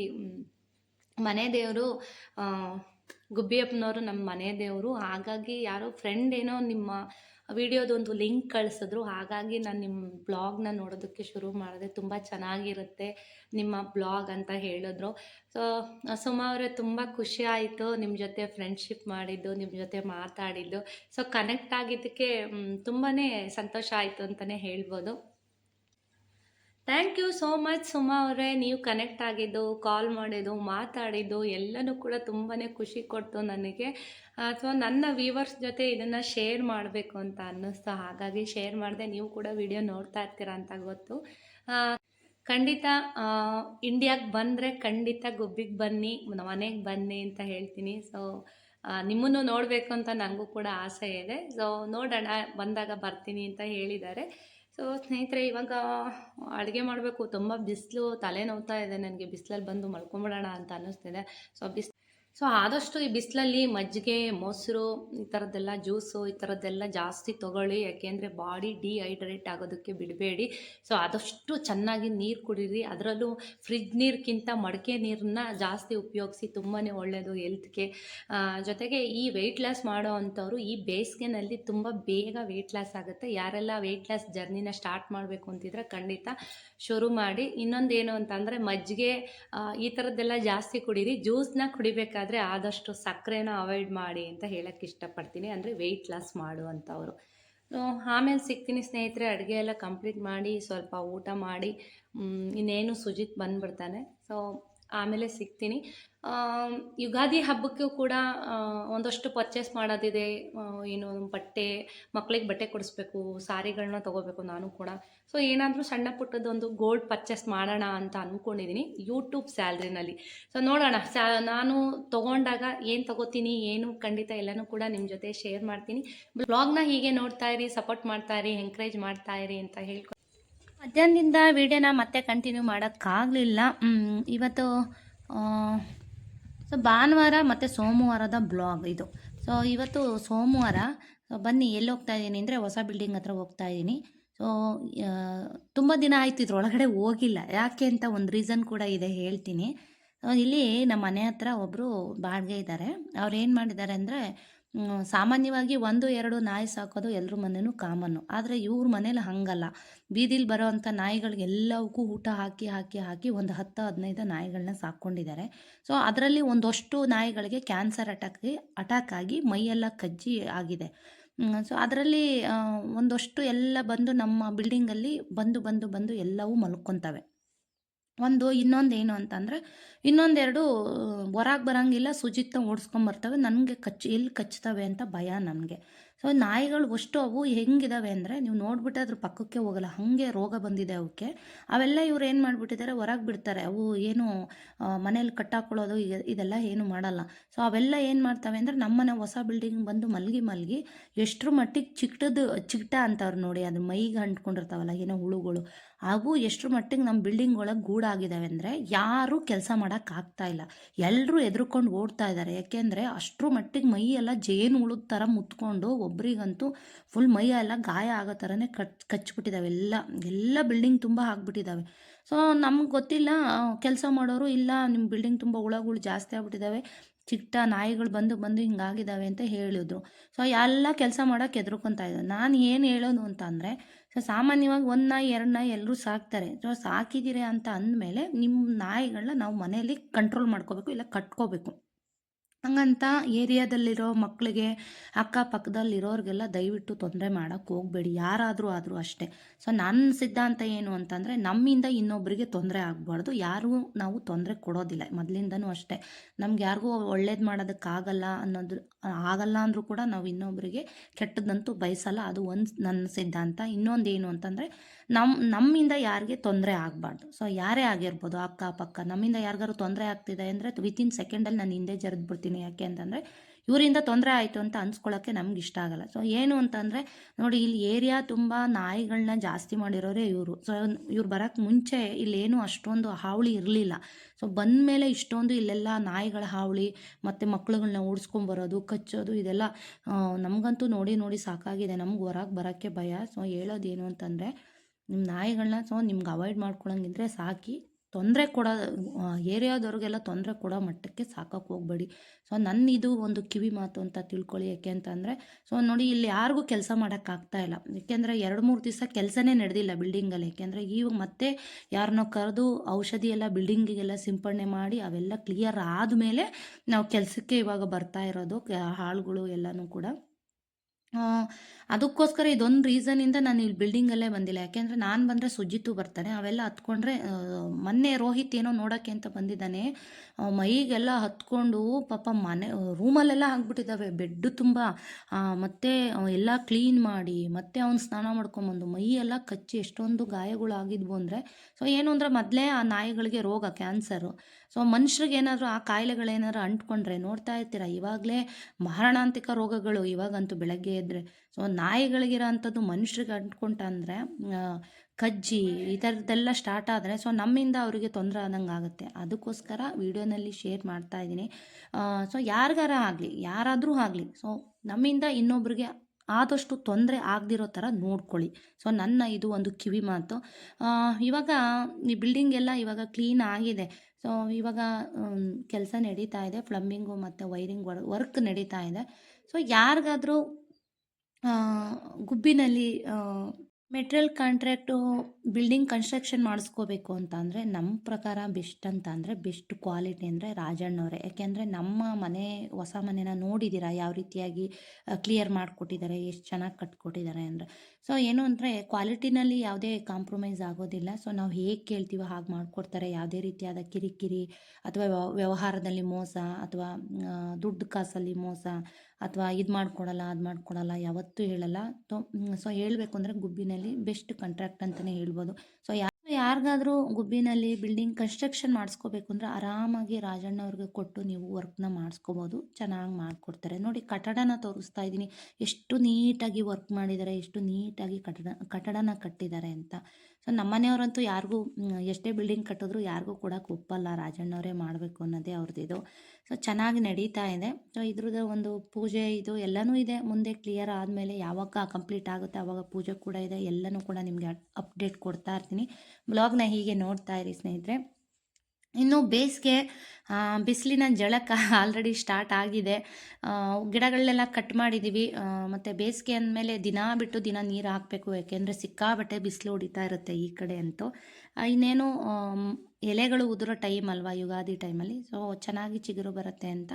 ಮನೆ ದೇವರು ಗುಬ್ಬಿಯಪ್ಪನವರು ನಮ್ಮ ಮನೆ ದೇವರು. ಹಾಗಾಗಿ ಯಾರೋ ಫ್ರೆಂಡ್ ಏನೋ ನಿಮ್ಮ ವಿಡಿಯೋದೊಂದು ಲಿಂಕ್ ಕಳಿಸಿದ್ರು. ಹಾಗಾಗಿ ನಾನು ನಿಮ್ಮ ಬ್ಲಾಗ್ನ ನೋಡೋದಕ್ಕೆ ಶುರು ಮಾಡಿದೆ. ತುಂಬ ಚೆನ್ನಾಗಿರುತ್ತೆ ನಿಮ್ಮ ಬ್ಲಾಗ್ ಅಂತ ಹೇಳಿದ್ರು. ಸೊ, ಸುಮಾ ಅವರೇ ತುಂಬ ಖುಷಿ ಆಯಿತು ನಿಮ್ಮ ಜೊತೆ ಫ್ರೆಂಡ್ಶಿಪ್ ಮಾಡಿದ್ದು ನಿಮ್ಮ ಜೊತೆ ಮಾತಾಡಿದ್ದು. ಸೊ ಕನೆಕ್ಟ್ ಆಗಿದ್ದಕ್ಕೆ ತುಂಬಾ ಸಂತೋಷ ಆಯಿತು ಅಂತಲೇ ಹೇಳ್ಬೋದು. Thank you so much Suma ಅವರೇ. ನೀವು ಕನೆಕ್ಟ್ ಆಗಿದ್ದು ಕಾಲ್ ಮಾಡಿದ್ದು, ಮಾತಾಡಿದ್ದು, ಎಲ್ಲನೂ ಕೂಡ ತುಂಬಾ ಖುಷಿ ಕೊಡ್ತು ನನಗೆ. ಅಥವಾ ನನ್ನ ವ್ಯೂವರ್ಸ್ ಜೊತೆ ಇದನ್ನು ಶೇರ್ ಮಾಡಬೇಕು ಅಂತ ಅನ್ನಿಸ್ತು. ಹಾಗಾಗಿ ಶೇರ್ ಮಾಡಿದೆ. ನೀವು ಕೂಡ ವಿಡಿಯೋ ನೋಡ್ತಾ ಇರ್ತೀರ ಅಂತ ಗೊತ್ತು. ಖಂಡಿತ ಇಂಡಿಯಾಗೆ ಬಂದರೆ ಖಂಡಿತ ಗುಬ್ಬಿಗೆ ಬನ್ನಿ, ಮನೆಗೆ ಬನ್ನಿ ಅಂತ ಹೇಳ್ತೀನಿ. ಸೊ ನಿಮ್ಮನ್ನು ನೋಡಬೇಕು ಅಂತ ನನಗೂ ಕೂಡ ಆಸೆ ಇದೆ. ಸೊ ನೋಡೋಣ, ಬಂದಾಗ ಬರ್ತೀನಿ ಅಂತ ಹೇಳಿದ್ದಾರೆ. ಸೊ ಸ್ನೇಹಿತರೆ, ಇವಾಗ ಅಡುಗೆ ಮಾಡಬೇಕು, ತುಂಬ ಬಿಸಿಲು, ತಲೆ ನೋವ್ತಾ ಇದೆ, ನನಗೆ ಬಿಸಿಲಲ್ಲಿ ಬಂದು ಮಲ್ಕೊಂಬಿಡೋಣ ಅಂತ ಅನ್ನಿಸ್ತಿದೆ. ಸೊ ಬಿಸ್ ಸೊ ಆದಷ್ಟು ಈ ಬಿಸಿಲಲ್ಲಿ ಮಜ್ಜಿಗೆ, ಮೊಸರು, ಈ ಥರದ್ದೆಲ್ಲ ಜ್ಯೂಸು, ಈ ಥರದ್ದೆಲ್ಲ ಜಾಸ್ತಿ ತೊಗೊಳ್ಳಿ. ಯಾಕೆಂದರೆ ಬಾಡಿ ಡಿಹೈಡ್ರೇಟ್ ಆಗೋದಕ್ಕೆ ಬಿಡಬೇಡಿ. ಸೊ ಆದಷ್ಟು ಚೆನ್ನಾಗಿ ನೀರು ಕುಡೀರಿ. ಅದರಲ್ಲೂ ಫ್ರಿಜ್ ನೀರ್ಕಿಂತ ಮಡಕೆ ನೀರನ್ನ ಜಾಸ್ತಿ ಉಪಯೋಗಿಸಿ ತುಂಬಾ ಒಳ್ಳೆಯದು ಹೆಲ್ತ್ಗೆ. ಜೊತೆಗೆ ಈ ವೆಯ್ಟ್ ಲಾಸ್ ಮಾಡೋ ಅಂಥವ್ರು ಈ ಬೇಸಿಗೆನಲ್ಲಿ ತುಂಬ ಬೇಗ ವೆಯ್ಟ್ ಲಾಸ್ ಆಗುತ್ತೆ. ಯಾರೆಲ್ಲ ವೆಯ್ಟ್ ಲಾಸ್ ಜರ್ನಿನ ಸ್ಟಾರ್ಟ್ ಮಾಡಬೇಕು ಅಂತಿದ್ರೆ ಖಂಡಿತ ಶುರು ಮಾಡಿ. ಇನ್ನೊಂದು ಏನು ಅಂತಂದರೆ ಮಜ್ಜಿಗೆ ಈ ಥರದ್ದೆಲ್ಲ ಜಾಸ್ತಿ ಕುಡೀರಿ. ಜ್ಯೂಸ್ನ ಕುಡಿಬೇಕಾದ್ರೆ ಆದಷ್ಟು ಸಕ್ಕರೆನ ಅವಾಯ್ಡ್ ಮಾಡಿ ಅಂತ ಹೇಳಕ್ಕೆ ಇಷ್ಟಪಡ್ತೀನಿ. ಅಂದರೆ ವೆಯ್ಟ್ ಲಾಸ್ ಮಾಡುವಂಥವ್ರು. ಆಮೇಲೆ ಸಿಗ್ತೀನಿ ಸ್ನೇಹಿತರೆ, ಅಡುಗೆ ಎಲ್ಲ ಕಂಪ್ಲೀಟ್ ಮಾಡಿ, ಸ್ವಲ್ಪ ಊಟ ಮಾಡಿ. ಇನ್ನೇನು ಸುಜಿತ್ ಬಂದ್ಬಿಡ್ತಾನೆ. ಸೊ ಆಮೇಲೆ ಸಿಗ್ತೀನಿ. ಯುಗಾದಿ ಹಬ್ಬಕ್ಕೂ ಕೂಡ ಒಂದಷ್ಟು ಪರ್ಚೇಸ್ ಮಾಡೋದಿದೆ. ಏನು ಬಟ್ಟೆ ಮಕ್ಕಳಿಗೆ ಬಟ್ಟೆ ಕೊಡಿಸ್ಬೇಕು ಸಾರಿಗಳನ್ನ ತೊಗೋಬೇಕು ನಾನು ಕೂಡ. ಸೊ ಏನಾದರೂ ಸಣ್ಣ ಪುಟ್ಟದೊಂದು ಗೋಲ್ಡ್ ಪರ್ಚೇಸ್ ಮಾಡೋಣ ಅಂತ ಅಂದ್ಕೊಂಡಿದ್ದೀನಿ ಯೂಟ್ಯೂಬ್ ಸ್ಯಾಲ್ರಿನಲ್ಲಿ. ಸೊ ನೋಡೋಣ. ಸ್ಯಾ ನಾನು ತೊಗೊಂಡಾಗ ಏನು ತೊಗೋತೀನಿ, ಏನು ಖಂಡಿತ ಎಲ್ಲನೂ ಕೂಡ ನಿಮ್ಮ ಜೊತೆ ಶೇರ್ ಮಾಡ್ತೀನಿ. ಬ್ಲಾಗ್ನ ಹೀಗೆ ನೋಡ್ತಾ ಇರಿ ಸಪೋರ್ಟ್ ಮಾಡ್ತಾ ಇರಿ ಎಂಕರೇಜ್ ಮಾಡ್ತಾ ಇರಿ ಅಂತ ಹೇಳ್ಕೊ ಮಧ್ಯಾಹ್ನದಿಂದ ವಿಡಿಯೋನ ಮತ್ತೆ ಕಂಟಿನ್ಯೂ ಮಾಡೋಕ್ಕಾಗಲಿಲ್ಲ. ಇವತ್ತು ಸೊ ಭಾನುವಾರ ಮತ್ತು ಸೋಮವಾರದ ಬ್ಲಾಗ್ ಇದು. ಸೊ ಇವತ್ತು ಸೋಮವಾರ ಬನ್ನಿ, ಎಲ್ಲಿ ಹೋಗ್ತಾ ಇದ್ದೀನಿ ಅಂದರೆ ಹೊಸ ಬಿಲ್ಡಿಂಗ್ ಹತ್ರ ಹೋಗ್ತಾ ಇದ್ದೀನಿ ಸೊ ತುಂಬ ದಿನ ಆಯ್ತು ಇದ್ರೊಳಗಡೆ ಹೋಗಿಲ್ಲ. ಯಾಕೆ ಅಂತ ಒಂದು ರೀಸನ್ ಕೂಡ ಇದೆ ಹೇಳ್ತೀನಿ. ಇಲ್ಲಿ ನಮ್ಮ ಮನೆ ಹತ್ರ ಒಬ್ಬರು ಬಾಡಿಗೆ ಇದ್ದಾರೆ ಅವ್ರು ಏನು ಮಾಡಿದ್ದಾರೆ ಅಂದರೆ ಸಾಮಾನ್ಯವಾಗಿ ಒಂದು, ಎರಡು ನಾಯಿ ಸಾಕೋದು ಎಲ್ಲರ ಮನೇನೂ ಕಾಮನ್ನು. ಆದರೆ ಇವ್ರ ಮನೇಲಿ ಹಂಗಲ್ಲ. ಬೀದಿಲಿ ಬರೋ ಅಂಥ ನಾಯಿಗಳಿಗೆಲ್ಲವಕ್ಕೂ ಊಟ ಹಾಕಿ ಹಾಕಿ ಹಾಕಿ ಒಂದು ಹತ್ತು, ಹದಿನೈದು ನಾಯಿಗಳನ್ನ ಸಾಕ್ಕೊಂಡಿದ್ದಾರೆ. ಸೊ, ಅದರಲ್ಲಿ ಒಂದಷ್ಟು ನಾಯಿಗಳಿಗೆ ಕ್ಯಾನ್ಸರ್ ಅಟ್ಯಾಕ್ ಅಟ್ಯಾಕ್ ಆಗಿ ಮೈಯೆಲ್ಲ ಕಜ್ಜಿ ಆಗಿದೆ. ಸೊ, ಅದರಲ್ಲಿ ಒಂದಷ್ಟು ಎಲ್ಲ ಬಂದು ನಮ್ಮ ಬಿಲ್ಡಿಂಗಲ್ಲಿ ಬಂದು ಬಂದು ಬಂದು ಎಲ್ಲವೂ ಮಲ್ಕೊತವೆ. ಒಂದು ಇನ್ನೊಂದು ಏನು ಅಂತಂದರೆ, ಇನ್ನೊಂದೆರಡು ಹೊರಗೆ ಬರೋಂಗಿಲ್ಲ ಸುಜಿತ ಓಡಿಸ್ಕೊಂಬರ್ತವೆ ನನಗೆ ಕಚ್ಚಿ ಎಲ್ಲಿ ಕಚ್ತವೆ ಅಂತ ಭಯ ನನಗೆ. ಸೊ ನಾಯಿಗಳು ಅಷ್ಟು ಅವು ಹೆಂಗಿದಾವೆ ಅಂದರೆ, ನೀವು ನೋಡ್ಬಿಟ್ಟು ಅದ್ರ ಪಕ್ಕಕ್ಕೆ ಹೋಗಲ್ಲ, ಹಾಗೆ ರೋಗ ಬಂದಿದೆ ಅವಕ್ಕೆ ಅವೆಲ್ಲ ಇವ್ರು ಏನು ಮಾಡಿಬಿಟ್ಟಿದ್ದಾರೆ ಹೊರಗೆ ಬಿಡ್ತಾರೆ. ಅವು ಏನು ಮನೇಲಿ ಕಟ್ಟಾಕೊಳ್ಳೋದು ಇದೆಲ್ಲ ಏನು ಮಾಡಲ್ಲ. ಸೊ ಅವೆಲ್ಲ ಏನು ಮಾಡ್ತವೆ ಅಂದರೆ, ನಮ್ಮನೆ ಹೊಸ ಬಿಲ್ಡಿಂಗ್ ಬಂದು ಮಲಗಿ ಮಲಗಿ, ಎಷ್ಟರ ಮಟ್ಟಿಗೆ ಚಿಕ್ಕದು ಚಿಕ್ಟ ಅಂತವ್ರು ನೋಡಿ, ಅದು ಮೈಗೆ ಅಂಟ್ಕೊಂಡಿರ್ತಾವಲ್ಲ, ಏನೋ ಹುಳುಗಳು. ಅವು ಎಷ್ಟರ ಮಟ್ಟಿಗೆ ನಮ್ಮ ಬಿಲ್ಡಿಂಗ್ ಒಳಗೆ ಗೂಡಾಗಿದ್ದಾವೆ ಅಂದರೆ ಯಾರೂ ಕೆಲಸ ಮಾಡೋಕ್ಕಾಗ್ತಾ ಇಲ್ಲ. ಎಲ್ಲರೂ ಎದುರುಕೊಂಡು ಓಡ್ತಾ ಇದ್ದಾರೆ ಯಾಕೆಂದರೆ ಅಷ್ಟರ ಮಟ್ಟಿಗೆ ಮೈ ಎಲ್ಲ ಜೇನು ಹುಳದ ಥರ ಮುತ್ಕೊಂಡು ಒಬ್ರಿಗಂತೂ ಫುಲ್ ಮೈ ಎಲ್ಲ ಗಾಯ ಆಗೋ ಥರನೇ ಕಚ್ ಕಚ್ಬಿಟ್ಟಿದ್ದಾವೆ ಎಲ್ಲ ಎಲ್ಲ ಬಿಲ್ಡಿಂಗ್ ತುಂಬ ಆಗ್ಬಿಟ್ಟಿದ್ದಾವೆ ಸೊ ನಮ್ಗೆ ಗೊತ್ತಿಲ್ಲ, ಕೆಲಸ ಮಾಡೋರು ಇಲ್ಲ ನಿಮ್ಮ ಬಿಲ್ಡಿಂಗ್ ತುಂಬ ಹುಳಗಳು ಜಾಸ್ತಿ ಆಗ್ಬಿಟ್ಟಿದ್ದಾವೆ ಚಿಟ್ಟ ನಾಯಿಗಳು ಬಂದು ಬಂದು ಹಿಂಗಾಗಿದ್ದಾವೆ ಅಂತ ಹೇಳಿದ್ರು. ಸೊ ಎಲ್ಲ ಕೆಲಸ ಮಾಡೋಕ್ಕೆ ಎದುರ್ಕೊತಾ ಇದ್ದರು ನಾನು ಏನು ಹೇಳೋದು ಅಂತ ಅಂದರೆ ಸಾಮಾನ್ಯವಾಗಿ ಒಂದು ನಾಯಿ, ಎರಡು ನಾಯಿ ಎಲ್ಲರೂ ಸಾಕ್ತಾರೆ. ಸೊ ಸಾಕಿದ್ದೀರಿ ಅಂತ ಅಂದಮೇಲೆ ನಿಮ್ಮ ನಾಯಿಗಳನ್ನ ನಾವು ಮನೆಯಲ್ಲಿ ಕಂಟ್ರೋಲ್ ಮಾಡ್ಕೋಬೇಕು ಇಲ್ಲ ಕಟ್ಕೋಬೇಕು. ಹಂಗಂತ ಏರಿಯಾದಲ್ಲಿರೋ ಮಕ್ಕಳಿಗೆ ಅಕ್ಕಪಕ್ಕದಲ್ಲಿರೋರಿಗೆಲ್ಲ ದಯವಿಟ್ಟು ತೊಂದರೆ ಮಾಡೋಕ್ಕೆ ಹೋಗಬೇಡಿ. ಯಾರಾದರೂ ಆದರೂ ಅಷ್ಟೇ. ಸೊ ನನ್ನ ಸಿದ್ಧಾಂತ ಏನು ಅಂತಂದರೆ ನಮ್ಮಿಂದ ಇನ್ನೊಬ್ಬರಿಗೆ ತೊಂದರೆ ಆಗಬಾರ್ದು. ಯಾರಿಗೂ ನಾವು ತೊಂದರೆ ಕೊಡೋದಿಲ್ಲ. ಮೊದಲಿಂದನೂ ಅಷ್ಟೇ. ನಮ್ಗೆ ಯಾರಿಗೂ ಒಳ್ಳೇದು ಮಾಡೋದಕ್ಕಾಗಲ್ಲ ಅನ್ನೋದು, ಆಗಲ್ಲ ಅಂದರೂ ಕೂಡ ನಾವು ಇನ್ನೊಬ್ಬರಿಗೆ ಕೆಟ್ಟದಂತೂ ಬಯಸಲ್ಲ. ಅದು ಒಂದು ನನ್ನ ಸಿದ್ಧಾಂತ. ಇನ್ನೊಂದು ಏನು ಅಂತಂದರೆ ನಮ್ಮ ನಮ್ಮಿಂದ ಯಾರಿಗೆ ತೊಂದರೆ ಆಗಬಾರ್ದು. ಸೊ ಯಾರೇ ಆಗಿರ್ಬೋದು ಅಕ್ಕಪಕ್ಕ ನಮ್ಮಿಂದ ಯಾರಿಗಾರು ತೊಂದರೆ ಆಗ್ತಿದೆ ಅಂದರೆ ವಿತಿನ್ ಸೆಕೆಂಡಲ್ಲಿ ನಾನು ಹಿಂದೆ ಜರಿದು ಬಿಡ್ತೀನಿ ಯಾಕೆ ಅಂತಂದರೆ ಇವರಿಂದ ತೊಂದರೆ ಆಯಿತು ಅಂತ ಅನ್ಸ್ಕೊಳ್ಳೋಕ್ಕೆ ನಮ್ಗೆ ಇಷ್ಟ ಆಗಲ್ಲ. ಸೊ ಏನು ಅಂತಂದರೆ ನೋಡಿ, ಇಲ್ಲಿ ಏರಿಯಾ ತುಂಬ ನಾಯಿಗಳನ್ನ ಜಾಸ್ತಿ ಮಾಡಿರೋರೇ ಇವರು. ಸೊ ಇವ್ರು ಬರೋಕ್ಕೆ ಮುಂಚೆ ಇಲ್ಲೇನು ಅಷ್ಟೊಂದು ಹಾವಳಿ ಇರಲಿಲ್ಲ. ಸೊ ಬಂದ ಮೇಲೆ ಇಷ್ಟೊಂದು ಇಲ್ಲೆಲ್ಲ ನಾಯಿಗಳ ಹಾವಳಿ, ಮತ್ತು ಮಕ್ಳುಗಳನ್ನ ಓಡಿಸ್ಕೊಂಬರೋದು ಕಚ್ಚೋದು, ಇದೆಲ್ಲ ನಮಗಂತೂ ನೋಡಿ ನೋಡಿ ಸಾಕಾಗಿದೆ. ನಮ್ಗೆ ಹೊರಗೆ ಬರೋಕ್ಕೆ ಭಯ. ಸೊ ಹೇಳೋದೇನು ಅಂತಂದರೆ ನಿಮ್ಮ ನಾಯಿಗಳನ್ನ ಸೊ ನಿಮ್ಗೆ ಅವಾಯ್ಡ್ ಮಾಡ್ಕೊಳಂಗಿದ್ರೆ ಸಾಕಿ ತೊಂದರೆ ಕೊಡೋ ಏರಿಯಾದವ್ರಿಗೆಲ್ಲ ತೊಂದರೆ ಕೊಡೋ ಮಟ್ಟಕ್ಕೆ ಸಾಕಕ್ಕೆ ಹೋಗಬೇಡಿ. ಸೊ ನನ್ನ ಇದು ಒಂದು ಕಿವಿ ಮಾತು ಅಂತ ತಿಳ್ಕೊಳ್ಳಿ. ಯಾಕೆ ಅಂತಂದರೆ ಸೊ ನೋಡಿ ಇಲ್ಲಿ ಯಾರಿಗೂ ಕೆಲಸ ಮಾಡೋಕ್ಕಾಗ್ತಾ ಇಲ್ಲ. ಏಕೆಂದರೆ ಎರಡು ಮೂರು ದಿವಸ ಕೆಲಸನೇ ನಡೆದಿಲ್ಲ ಬಿಲ್ಡಿಂಗಲ್ಲಿ ಯಾಕೆಂದರೆ ಇವಾಗ ಮತ್ತೆ ಯಾರನ್ನೋ ಕರೆದು ಔಷಧಿ ಎಲ್ಲ ಬಿಲ್ಡಿಂಗಿಗೆಲ್ಲ ಸಿಂಪಡಣೆ ಮಾಡಿ ಅವೆಲ್ಲ ಕ್ಲಿಯರ್ ಆದಮೇಲೆ ನಾವು ಕೆಲಸಕ್ಕೆ ಇವಾಗ ಬರ್ತಾ ಇರೋದು ಹಾಳುಗಳು ಎಲ್ಲನೂ ಕೂಡ. ಅದಕ್ಕೋಸ್ಕರ ಇದೊಂದು ರೀಸನಿಂದ ನಾನು ಇಲ್ಲಿ ಬಿಲ್ಡಿಂಗಲ್ಲೇ ಬಂದಿಲ್ಲ. ಯಾಕೆಂದರೆ ನಾನು ಬಂದರೆ ಸುಜಿತು ಬರ್ತಾನೆ. ಅವೆಲ್ಲ ಹತ್ಕೊಂಡ್ರೆ ಮೊನ್ನೆ ರೋಹಿತ್ ಏನೋ ನೋಡೋಕ್ಕೆ ಅಂತ ಬಂದಿದ್ದಾನೆ. ಮೈಗೆಲ್ಲ ಹತ್ಕೊಂಡು ಪಾಪ ಮನೆ ರೂಮಲ್ಲೆಲ್ಲ ಆಗ್ಬಿಟ್ಟಿದ್ದಾವೆ ಬೆಡ್ ತುಂಬ. ಮತ್ತೆ ಎಲ್ಲ ಕ್ಲೀನ್ ಮಾಡಿ, ಮತ್ತೆ ಅವ್ನು ಸ್ನಾನ ಮಾಡ್ಕೊಂಬಂದು ಮೈ ಎಲ್ಲ ಕಚ್ಚಿ ಎಷ್ಟೊಂದು ಗಾಯಗಳು ಆಗಿದ್ವು ಅಂದರೆ, ಸೊ ಏನು ಅಂದರೆ ಮೊದಲೇ ಆ ನಾಯಿಗಳಿಗೆ ರೋಗ ಕ್ಯಾನ್ಸರು ಸೊ ಮನುಷ್ಯರಿಗೇನಾದರೂ ಆ ಕಾಯಿಲೆಗಳೇನಾದ್ರು ಅಂಟ್ಕೊಂಡ್ರೆ ನೋಡ್ತಾ ಇರ್ತೀರ? ಇವಾಗಲೇ ಮಾರಣಾಂತಿಕ ರೋಗಗಳು ಇವಾಗಂತೂ ಬೆಳಗ್ಗೆ ಎದ್ದರೆ ಸೊ ನಾಯಿಗಳಿಗಿರೋ ಅಂಥದ್ದು ಮನುಷ್ಯರಿಗೆ ಅಂಟಿಕೊಂಡ್ರೆ ಅಂದರೆ ಕಜ್ಜಿ ಈ ಥರದ್ದೆಲ್ಲ ಸ್ಟಾರ್ಟ್ ಆದರೆ ಸೊ ನಮ್ಮಿಂದ ಅವರಿಗೆ ತೊಂದರೆ ಆದಂಗೆ ಆಗುತ್ತೆ. ಅದಕ್ಕೋಸ್ಕರ ವಿಡಿಯೋನಲ್ಲಿ ಶೇರ್ ಮಾಡ್ತಾ ಇದ್ದೀನಿ. ಸೊ ಯಾರಿಗಾರ ಆಗಲಿ, ಯಾರಾದರೂ ಆಗಲಿ ಸೊ ನಮ್ಮಿಂದ ಇನ್ನೊಬ್ರಿಗೆ ಆದಷ್ಟು ತೊಂದರೆ ಆಗದಿರೋ ಥರ ನೋಡ್ಕೊಳ್ಳಿ. ಸೊ, ನನ್ನ ಇದು ಒಂದು ಕಿವಿ ಮಾತು. ಇವಾಗ ಈ ಬಿಲ್ಡಿಂಗ್ ಎಲ್ಲ ಇವಾಗ ಕ್ಲೀನ್ ಆಗಿದೆ. ಸೊ, ಇವಾಗ ಕೆಲಸ ನಡೀತಾ ಇದೆ. ಪ್ಲಂಬಿಂಗು ಮತ್ತು ವೈರಿಂಗ್ ವರ್ಕ್ ನಡೀತಾ ಇದೆ. ಸೊ, ಯಾರಿಗಾದರೂ ಗುಬ್ಬಿನಲ್ಲಿ ಮೆಟ್ರಿಯಲ್ ಕಾಂಟ್ರಾಕ್ಟು ಬಿಲ್ಡಿಂಗ್ ಕನ್ಸ್ಟ್ರಕ್ಷನ್ ಮಾಡಿಸ್ಕೋಬೇಕು ಅಂತ ಅಂದರೆ ನಮ್ಮ ಪ್ರಕಾರ ಬೆಸ್ಟ್ ಅಂತ ಅಂದರೆ ಬೆಸ್ಟ್ ಕ್ವಾಲಿಟಿ ಅಂದರೆ ರಾಜಣ್ಣವರೇ. ಯಾಕೆಂದರೆ ನಮ್ಮ ಮನೆ, ಹೊಸ ಮನೆನ ನೋಡಿದ್ದೀರಾ? ಯಾವ ರೀತಿಯಾಗಿ ಕ್ಲಿಯರ್ ಮಾಡಿಕೊಟ್ಟಿದ್ದಾರೆ? ಎಷ್ಟು ಚೆನ್ನಾಗಿ ಕಟ್ಕೊಟ್ಟಿದ್ದಾರೆ ಅಂದರೆ. ಸೊ ಏನು ಅಂದರೆ ಕ್ವಾಲಿಟಿನಲ್ಲಿ ಯಾವುದೇ ಕಾಂಪ್ರಮೈಸ್ ಆಗೋದಿಲ್ಲ. ಸೊ ನಾವು ಹೇಗೆ ಕೇಳ್ತೀವೋ ಹಾಗೆ ಮಾಡಿಕೊಡ್ತಾರೆ. ಯಾವುದೇ ರೀತಿಯಾದ ಕಿರಿಕಿರಿ ಅಥವಾ ವ್ಯವ- ವ್ಯವಹಾರದಲ್ಲಿ ಮೋಸ ಅಥವಾ ದುಡ್ಡು ಕಾಸಲ್ಲಿ ಮೋಸ ಅಥವಾ ಇದು ಮಾಡ್ಕೊಡಲ್ಲ, ಅದು ಮಾಡ್ಕೊಡಲ್ಲ, ಯಾವತ್ತೂ ಹೇಳಲ್ಲ. ಸೊ ಹೇಳಬೇಕು ಅಂದರೆ ಗುಬ್ಬಿನಲ್ಲಿ ಬೆಸ್ಟ್ ಕಾಂಟ್ರಾಕ್ಟ್ ಅಂತಲೇ ಹೇಳ್ಬೋದು. ಸೊ ಯಾ, ಯಾರಿಗಾದರೂ ಗುಬ್ಬಿನಲ್ಲಿ ಬಿಲ್ಡಿಂಗ್ ಕನ್ಸ್ಟ್ರಕ್ಷನ್ ಮಾಡಿಸ್ಕೋಬೇಕು ಅಂದರೆ ಆರಾಮಾಗಿ ರಾಜಣ್ಣವ್ರಿಗೆ ಕೊಟ್ಟು ನೀವು ವರ್ಕ್ನ ಮಾಡಿಸ್ಕೋಬೋದು. ಚೆನ್ನಾಗಿ ಮಾಡಿಕೊಡ್ತಾರೆ. ನೋಡಿ, ಕಟ್ಟಡನ ತೋರಿಸ್ತಾ ಇದ್ದೀನಿ. ಎಷ್ಟು ನೀಟಾಗಿ ವರ್ಕ್ ಮಾಡಿದ್ದಾರೆ, ಎಷ್ಟು ನೀಟಾಗಿ ಕಟ್ಟಡ, ಕಟ್ಟಡನ ಕಟ್ಟಿದ್ದಾರೆ ಅಂತ. ನಮ್ಮನೆಯವರಂತೂ ಯಾರಿಗೂ ಎಷ್ಟೇ ಬಿಲ್ಡಿಂಗ್ ಕಟ್ಟಿದ್ರು ಯಾರಿಗೂ ಕೂಡ ಒಪ್ಪಲ್ಲ ರಾಜಣ್ಣವರೇ ಮಾಡಬೇಕು ಅನ್ನೋದೇ ಅವ್ರದ್ದು ಸೊ ಚೆನ್ನಾಗಿ ನಡೀತಾ ಇದೆ. ಸೊ ಇದ್ರದ್ದು ಒಂದು ಪೂಜೆ ಇದು ಎಲ್ಲನೂ ಇದೆ. ಮುಂದೆ ಕ್ಲಿಯರ್ ಆದಮೇಲೆ ಯಾವಾಗ ಕಂಪ್ಲೀಟ್ ಆಗುತ್ತೆ ಆವಾಗ ಪೂಜೆ ಕೂಡ ಇದೆ. ಎಲ್ಲನೂ ಕೂಡ ನಿಮಗೆ ಅಪ್ಡೇಟ್ ಕೊಡ್ತಾ ಇರ್ತೀನಿ. ಬ್ಲಾಗ್ನ ಹೀಗೆ ನೋಡ್ತಾ ಇರಿ ಸ್ನೇಹಿತರೆ. ಇನ್ನು ಬೇಸಿಗೆ ಬಿಸಿಲಿನ ಜಳಕ ಆಲ್ರೆಡಿ ಸ್ಟಾರ್ಟ್ ಆಗಿದೆ. ಗಿಡಗಳನ್ನೆಲ್ಲ ಕಟ್ ಮಾಡಿದ್ದೀವಿ ಮತ್ತು ಬೇಸಿಗೆ ಅಂದಮೇಲೆ ದಿನ ಬಿಟ್ಟು ದಿನ ನೀರು ಹಾಕಬೇಕು. ಯಾಕೆಂದರೆ ಸಿಕ್ಕಾಬಟ್ಟೆ ಬಿಸಿಲು ಹೊಡಿತಾ ಇರುತ್ತೆ ಈ ಕಡೆ ಅಂತೂ. ಇನ್ನೇನು ಎಲೆಗಳು ಉದುರೋ ಟೈಮ್ ಅಲ್ವಾ, ಯುಗಾದಿ ಟೈಮಲ್ಲಿ ಸೊ ಚೆನ್ನಾಗಿ ಚಿಗುರು ಬರುತ್ತೆ ಅಂತ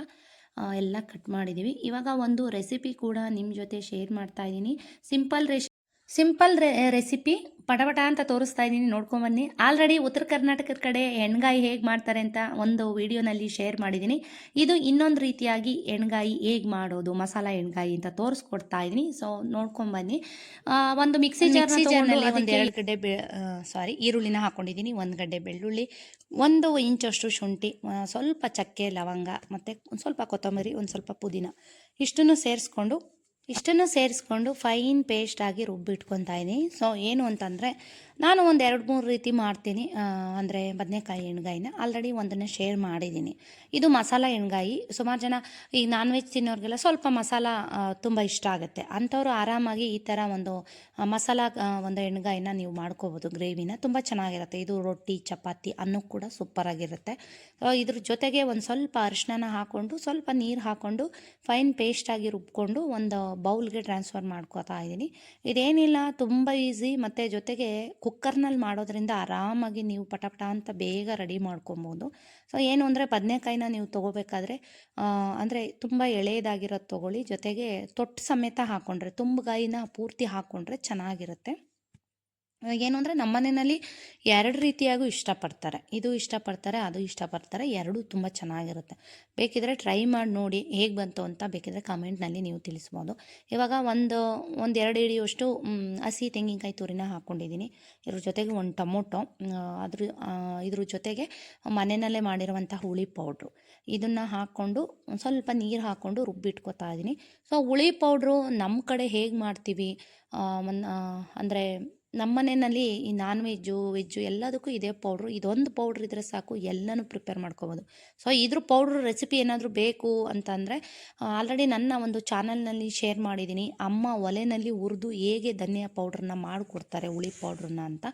ಎಲ್ಲ ಕಟ್ ಮಾಡಿದ್ದೀವಿ ಇವಾಗ ಒಂದು ರೆಸಿಪಿ ಕೂಡ ನಿಮ್ಮ ಜೊತೆ ಶೇರ್ ಮಾಡ್ತಾ ಇದ್ದೀನಿ. ಸಿಂಪಲ್ ರೆಶ್ ಸಿಂಪಲ್ ರೆ ರೆಸಿಪಿ ಪಟಪಟ ಅಂತ ತೋರಿಸ್ತಾ ಇದ್ದೀನಿ ನೋಡ್ಕೊಂಬನ್ನಿ ಆಲ್ರೆಡಿ ಉತ್ತರ ಕರ್ನಾಟಕದ ಕಡೆ ಎಣ್ಗಾಯಿ ಹೇಗೆ ಮಾಡ್ತಾರೆ ಅಂತ ಒಂದು ವಿಡಿಯೋನಲ್ಲಿ ಶೇರ್ ಮಾಡಿದ್ದೀನಿ. ಇದು ಇನ್ನೊಂದು ರೀತಿಯಾಗಿ ಎಣ್ಗಾಯಿ ಹೇಗೆ ಮಾಡೋದು ಮಸಾಲ ಎಣ್ಗಾಯಿ ಅಂತ ತೋರಿಸ್ಕೊಡ್ತಾ ಇದ್ದೀನಿ. ಸೊ ನೋಡ್ಕೊಂಬನ್ನಿ ಒಂದು ಮಿಕ್ಸಿ ಜಾರ್ನಲ್ಲಿ ಒಂದು ಎರಡು ಗಡ್ಡೆ ಸಾರಿ ಈರುಳ್ಳಿನ ಹಾಕೊಂಡಿದ್ದೀನಿ. ಒಂದು ಗಡ್ಡೆ ಬೆಳ್ಳುಳ್ಳಿ ಒಂದು ಇಂಚಷ್ಟು ಶುಂಠಿ ಸ್ವಲ್ಪ ಚಕ್ಕೆ ಲವಂಗ ಮತ್ತು ಒಂದು ಸ್ವಲ್ಪ ಕೊತ್ತಂಬರಿ ಒಂದು ಸ್ವಲ್ಪ ಪುದೀನ ಇಷ್ಟನ್ನು ಸೇರಿಸ್ಕೊಂಡು ಇಷ್ಟನ್ನು ಸೇರಿಸ್ಕೊಂಡು ಫೈನ್ ಪೇಸ್ಟ್ ಆಗಿ ರುಬ್ಬಿಟ್ಕೊತಾ ಇದ್ದೀನಿ ಸೊ ಏನು ಅಂತಂದರೆ ನಾನು ಒಂದು ಎರಡು ಮೂರು ರೀತಿ ಮಾಡ್ತೀನಿ ಅಂದರೆ ಬದನೆಕಾಯಿ ಎಣ್ಗಾಯಿನ. ಆಲ್ರೆಡಿ ಒಂದನ್ನು ಶೇರ್ ಮಾಡಿದ್ದೀನಿ. ಇದು ಮಸಾಲ ಎಣ್ಗಾಯಿ. ಸುಮಾರು ಜನ ಈ ನಾನ್ ವೆಜ್ ತಿನ್ನೋರಿಗೆಲ್ಲ ಸ್ವಲ್ಪ ಮಸಾಲ ತುಂಬ ಇಷ್ಟ ಆಗುತ್ತೆ. ಅಂಥವ್ರು ಆರಾಮಾಗಿ ಈ ಥರ ಒಂದು ಮಸಾಲ ಒಂದು ಎಣ್ಗಾಯಿನ ನೀವು ಮಾಡ್ಕೋಬೋದು ಗ್ರೇವಿನ. ತುಂಬ ಚೆನ್ನಾಗಿರುತ್ತೆ. ಇದು ರೊಟ್ಟಿ, ಚಪಾತಿ ಅನ್ನೋ ಕೂಡ ಸೂಪರಾಗಿರುತ್ತೆ ಇದ್ರ ಜೊತೆಗೆ ಒಂದು ಸ್ವಲ್ಪ ಅರಿಶಿನ ಹಾಕ್ಕೊಂಡು ಸ್ವಲ್ಪ ನೀರು ಹಾಕ್ಕೊಂಡು ಫೈನ್ ಪೇಸ್ಟಾಗಿ ರುಬ್ಕೊಂಡು ಒಂದು ಬೌಲ್ಗೆ ಟ್ರಾನ್ಸ್ಫರ್ ಮಾಡ್ಕೋತಾ ಇದ್ದೀನಿ. ಇದೇನಿಲ್ಲ, ತುಂಬ ಈಸಿ ಮತ್ತು ಜೊತೆಗೆ ಕುಕ್ಕರ್ನಲ್ಲಿ ಮಾಡೋದ್ರಿಂದ ಆರಾಮಾಗಿ ನೀವು ಪಟಪಟ ಅಂತ ಬೇಗ ರೆಡಿ ಮಾಡ್ಕೊಬೋದು. ಸೊ, ಏನು ಅಂದರೆ ಬದನೆಕಾಯಿನ ನೀವು ತೊಗೋಬೇಕಾದ್ರೆ ಅಂದರೆ ತುಂಬ ಎಳೆಯದಾಗಿರೋದು ತೊಗೊಳ್ಳಿ. ಜೊತೆಗೆ ತೊಟ್ಟು ಸಮೇತ ಹಾಕ್ಕೊಂಡ್ರೆ ತುಂಬಗಾಯಿನ ಪೂರ್ತಿ ಹಾಕ್ಕೊಂಡ್ರೆ ಚೆನ್ನಾಗಿರುತ್ತೆ. ಏನು ಅಂದರೆ ನಮ್ಮ ಮನೆಯಲ್ಲಿ ಎರಡು ರೀತಿಯಾಗೂ ಇಷ್ಟಪಡ್ತಾರೆ. ಇದು ಇಷ್ಟಪಡ್ತಾರೆ, ಅದು ಇಷ್ಟಪಡ್ತಾರೆ, ಎರಡೂ ತುಂಬ ಚೆನ್ನಾಗಿರುತ್ತೆ. ಬೇಕಿದ್ರೆ ಟ್ರೈ ಮಾಡಿ ನೋಡಿ ಹೇಗೆ ಬಂತು ಅಂತ ಬೇಕಿದ್ರೆ ಕಮೆಂಟ್ನಲ್ಲಿ ನೀವು ತಿಳಿಸ್ಬೋದು. ಇವಾಗ ಒಂದು ಒಂದು ಎರಡು ಹಿಡಿಯುವಷ್ಟು ಹಸಿ ತೆಂಗಿನಕಾಯಿ ತುರಿನ ಹಾಕ್ಕೊಂಡಿದ್ದೀನಿ ಇದ್ರ ಜೊತೆಗೆ ಒಂದು ಟೊಮೊಟೊ ಅದ್ರ ಇದ್ರ ಜೊತೆಗೆ ಮನೆಯಲ್ಲೇ ಮಾಡಿರುವಂಥ ಹುಳಿ ಪೌಡ್ರು ಇದನ್ನು ಹಾಕ್ಕೊಂಡು ಸ್ವಲ್ಪ ನೀರು ಹಾಕ್ಕೊಂಡು ರುಬ್ಬಿಟ್ಕೊತಾ ಇದ್ದೀನಿ ಸೊ ಹುಳಿ ಪೌಡ್ರು ನಮ್ಮ ಕಡೆ ಹೇಗೆ ಮಾಡ್ತೀವಿ ಅಂದರೆ ನಮ್ಮ ಮನೆಯಲ್ಲಿ ಈ ನಾನ್ ವೆಜ್ಜು ವೆಜ್ಜು ಎಲ್ಲದಕ್ಕೂ ಇದೇ ಪೌಡ್ರು ಇದೊಂದು ಪೌಡ್ರ್ ಇದ್ದರೆ ಸಾಕು, ಎಲ್ಲನೂ ಪ್ರಿಪೇರ್ ಮಾಡ್ಕೋಬೋದು. ಸೊ ಇದ್ರ ಪೌಡ್ರ್ ರೆಸಿಪಿ ಏನಾದರೂ ಬೇಕು ಅಂತಂದರೆ ಆಲ್ರೆಡಿ ನನ್ನ ಒಂದು ಚಾನಲ್ನಲ್ಲಿ ಶೇರ್ ಮಾಡಿದ್ದೀನಿ. ಅಮ್ಮ ಒಲೆನಲ್ಲಿ ಹುರಿದು ಹೇಗೆ ಧನಿಯಾ ಪೌಡ್ರನ್ನ ಮಾಡಿಕೊಡ್ತಾರೆ ಹುಳಿ ಪೌಡ್ರನ್ನ ಅಂತ.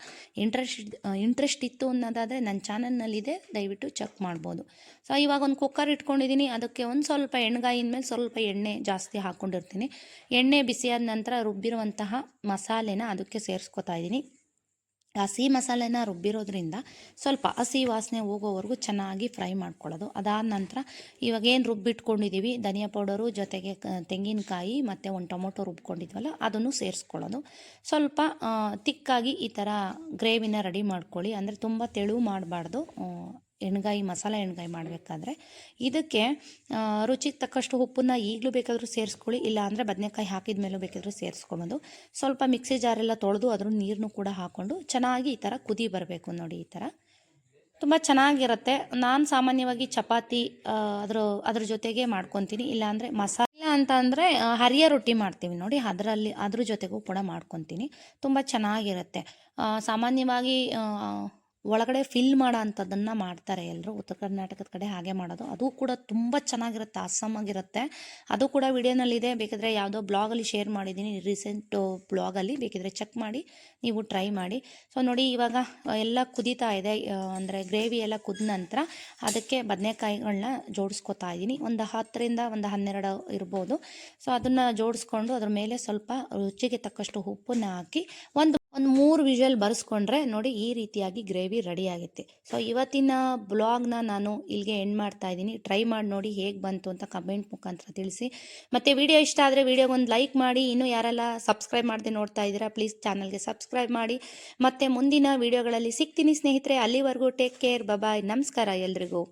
ಇಂಟ್ರೆಸ್ಟ್ ಇಂಟ್ರೆಸ್ಟ್ ಇತ್ತು ಅನ್ನೋದಾದರೆ ನನ್ನ ಚಾನಲ್ನಲ್ಲಿದೆ ದಯವಿಟ್ಟು ಚೆಕ್ ಮಾಡ್ಬೋದು. ಸೊ ಇವಾಗ ಒಂದು ಕುಕ್ಕರ್ ಇಟ್ಕೊಂಡಿದ್ದೀನಿ. ಅದಕ್ಕೆ ಒಂದು ಸ್ವಲ್ಪ ಎಣ್ಗಾಯಿನ ಮೇಲೆ ಸ್ವಲ್ಪ ಎಣ್ಣೆ ಜಾಸ್ತಿ ಹಾಕ್ಕೊಂಡಿರ್ತೀನಿ ಎಣ್ಣೆ ಬಿಸಿಯಾದ ನಂತರ ರುಬ್ಬಿರುವಂತಹ ಮಸಾಲೆನ ಅದಕ್ಕೆ ಸೇರಿಸ್ಕೊತಾ ಇದ್ದೀನಿ. ಹಸಿ ಮಸಾಲೆನ ರುಬ್ಬಿರೋದ್ರಿಂದ ಸ್ವಲ್ಪ ಹಸಿ ವಾಸನೆ ಹೋಗೋವರೆಗೂ ಚೆನ್ನಾಗಿ ಫ್ರೈ ಮಾಡ್ಕೊಳ್ಳೋದು. ಅದಾದ ನಂತರ ಇವಾಗ ಏನು ರುಬ್ಬಿಟ್ಕೊಂಡಿದ್ದೀವಿ ಧನಿಯಾ ಪೌಡರು, ಜೊತೆಗೆ ತೆಂಗಿನಕಾಯಿ ಮತ್ತು ಒಂದು ಟೊಮೊಟೊ ರುಬ್ಕೊಂಡಿದ್ವಲ್ಲ, ಅದನ್ನು ಸೇರಿಸ್ಕೊಳ್ಳೋದು. ಸ್ವಲ್ಪ ತಿಕ್ಕಾಗಿ ಈ ಥರ ಗ್ರೇವಿನ ರೆಡಿ ಮಾಡ್ಕೊಳ್ಳಿ. ಅಂದರೆ ತುಂಬ ತೆಳು ಮಾಡಬಾರ್ದು. ಎಣ್ಗಾಯಿ, ಮಸಾಲ ಎಣ್ಗಾಯಿ ಮಾಡಬೇಕಾದ್ರೆ ಇದಕ್ಕೆ ರುಚಿಗೆ ತಕ್ಕಷ್ಟು ಉಪ್ಪನ್ನ ಈಗಲೂ ಬೇಕಾದರೂ ಸೇರಿಸ್ಕೊಳ್ಳಿ ಇಲ್ಲ ಅಂದರೆ ಬದನೆಕಾಯಿ ಹಾಕಿದ ಮೇಲೂ ಬೇಕಾದರೂ ಸೇರಿಸ್ಕೊಬೋದು. ಸ್ವಲ್ಪ ಮಿಕ್ಸಿ ಜಾರೆಲ್ಲ ತೊಳೆದು ಅದ್ರ ನೀರನ್ನು ಕೂಡ ಹಾಕ್ಕೊಂಡು ಚೆನ್ನಾಗಿ ಈ ಥರ ಕುದಿ ಬರಬೇಕು ನೋಡಿ ಈ ಥರ ತುಂಬ ಚೆನ್ನಾಗಿರುತ್ತೆ. ನಾನು ಸಾಮಾನ್ಯವಾಗಿ ಚಪಾತಿ ಅದ್ರ ಅದ್ರ ಜೊತೆಗೆ ಮಾಡ್ಕೊತೀನಿ. ಇಲ್ಲಾಂದರೆ ಮಸಾಲೆ ಅಂತ ಅಂದರೆ ಹರಿಯ ರೊಟ್ಟಿ ಮಾಡ್ತೀವಿ ನೋಡಿ, ಅದರಲ್ಲಿ, ಅದ್ರ ಜೊತೆಗೂ ಕೂಡ ಮಾಡ್ಕೊತೀನಿ. ತುಂಬ ಚೆನ್ನಾಗಿರುತ್ತೆ. ಸಾಮಾನ್ಯವಾಗಿ ಒಳಗಡೆ ಫಿಲ್ ಮಾಡೋ ಅಂಥದ್ದನ್ನು ಮಾಡ್ತಾರೆ ಎಲ್ಲರೂ ಉತ್ತರ ಕರ್ನಾಟಕದ ಕಡೆ ಹಾಗೆ ಮಾಡೋದು. ಅದು ಕೂಡ ತುಂಬ ಚೆನ್ನಾಗಿರುತ್ತೆ ಅಸ್ಸಾಮಾಗಿರುತ್ತೆ ಅದು ಕೂಡ ವಿಡಿಯೋನಲ್ಲಿದೆ. ಬೇಕಿದ್ರೆ ಯಾವುದೋ ಬ್ಲಾಗಲ್ಲಿ ಶೇರ್ ಮಾಡಿದ್ದೀನಿ. ರೀಸೆಂಟ್ ಬ್ಲಾಗಲ್ಲಿ ಬೇಕಿದ್ರೆ ಚೆಕ್ ಮಾಡಿ, ನೀವು ಟ್ರೈ ಮಾಡಿ. ಸೊ ನೋಡಿ ಇವಾಗ ಎಲ್ಲ ಕುದೀತಾ ಇದೆ. ಅಂದರೆ ಗ್ರೇವಿ ಎಲ್ಲ ಕುದ ನಂತರ ಅದಕ್ಕೆ ಬದನೆಕಾಯಿಗಳನ್ನ ಜೋಡಿಸ್ಕೊತಾ ಇದ್ದೀನಿ. ಒಂದು ಹತ್ತರಿಂದ ಒಂದು ಹನ್ನೆರಡು ಇರ್ಬೋದು. ಸೊ ಅದನ್ನು ಜೋಡಿಸ್ಕೊಂಡು ಅದ್ರ ಮೇಲೆ ಸ್ವಲ್ಪ ರುಚಿಗೆ ತಕ್ಕಷ್ಟು ಉಪ್ಪನ್ನ ಹಾಕಿ ಒಂದು ಒಂದು ಮೂರು ವಿಷಲ್ ಬರೆಸ್ಕೊಂಡ್ರೆ ನೋಡಿ ಈ ರೀತಿಯಾಗಿ ಗ್ರೇವಿ ರೆಡಿ ಆಗುತ್ತೆ. ಸೊ ಇವತ್ತಿನ ಬ್ಲಾಗ್ನ ನಾನು ಇಲ್ಲಿಗೆ ಎಂಡ್ ಮಾಡ್ತಾ ಇದ್ದೀನಿ. ಟ್ರೈ ಮಾಡಿ ನೋಡಿ ಹೇಗೆ ಬಂತು ಅಂತ ಕಮೆಂಟ್ ಮುಖಾಂತರ ತಿಳಿಸಿ. ಮತ್ತು ವಿಡಿಯೋ ಇಷ್ಟ ಆದರೆ ಒಂದು ಲೈಕ್ ಮಾಡಿ. ಇನ್ನೂ ಯಾರೆಲ್ಲ ಸಬ್ಸ್ಕ್ರೈಬ್ ಮಾಡದೆ ನೋಡ್ತಾ ಇದ್ದೀರಾ ಪ್ಲೀಸ್ ಚಾನಲ್ಗೆ ಸಬ್ಸ್ಕ್ರೈಬ್ ಮಾಡಿ. ಮತ್ತು ಮುಂದಿನ ವಿಡಿಯೋಗಳಲ್ಲಿ ಸಿಗ್ತೀನಿ ಸ್ನೇಹಿತರೆ. ಅಲ್ಲಿವರೆಗೂ ಟೇಕ್ ಕೇರ್ ಬಬಾಯ್ ನಮಸ್ಕಾರ ಎಲ್ರಿಗೂ.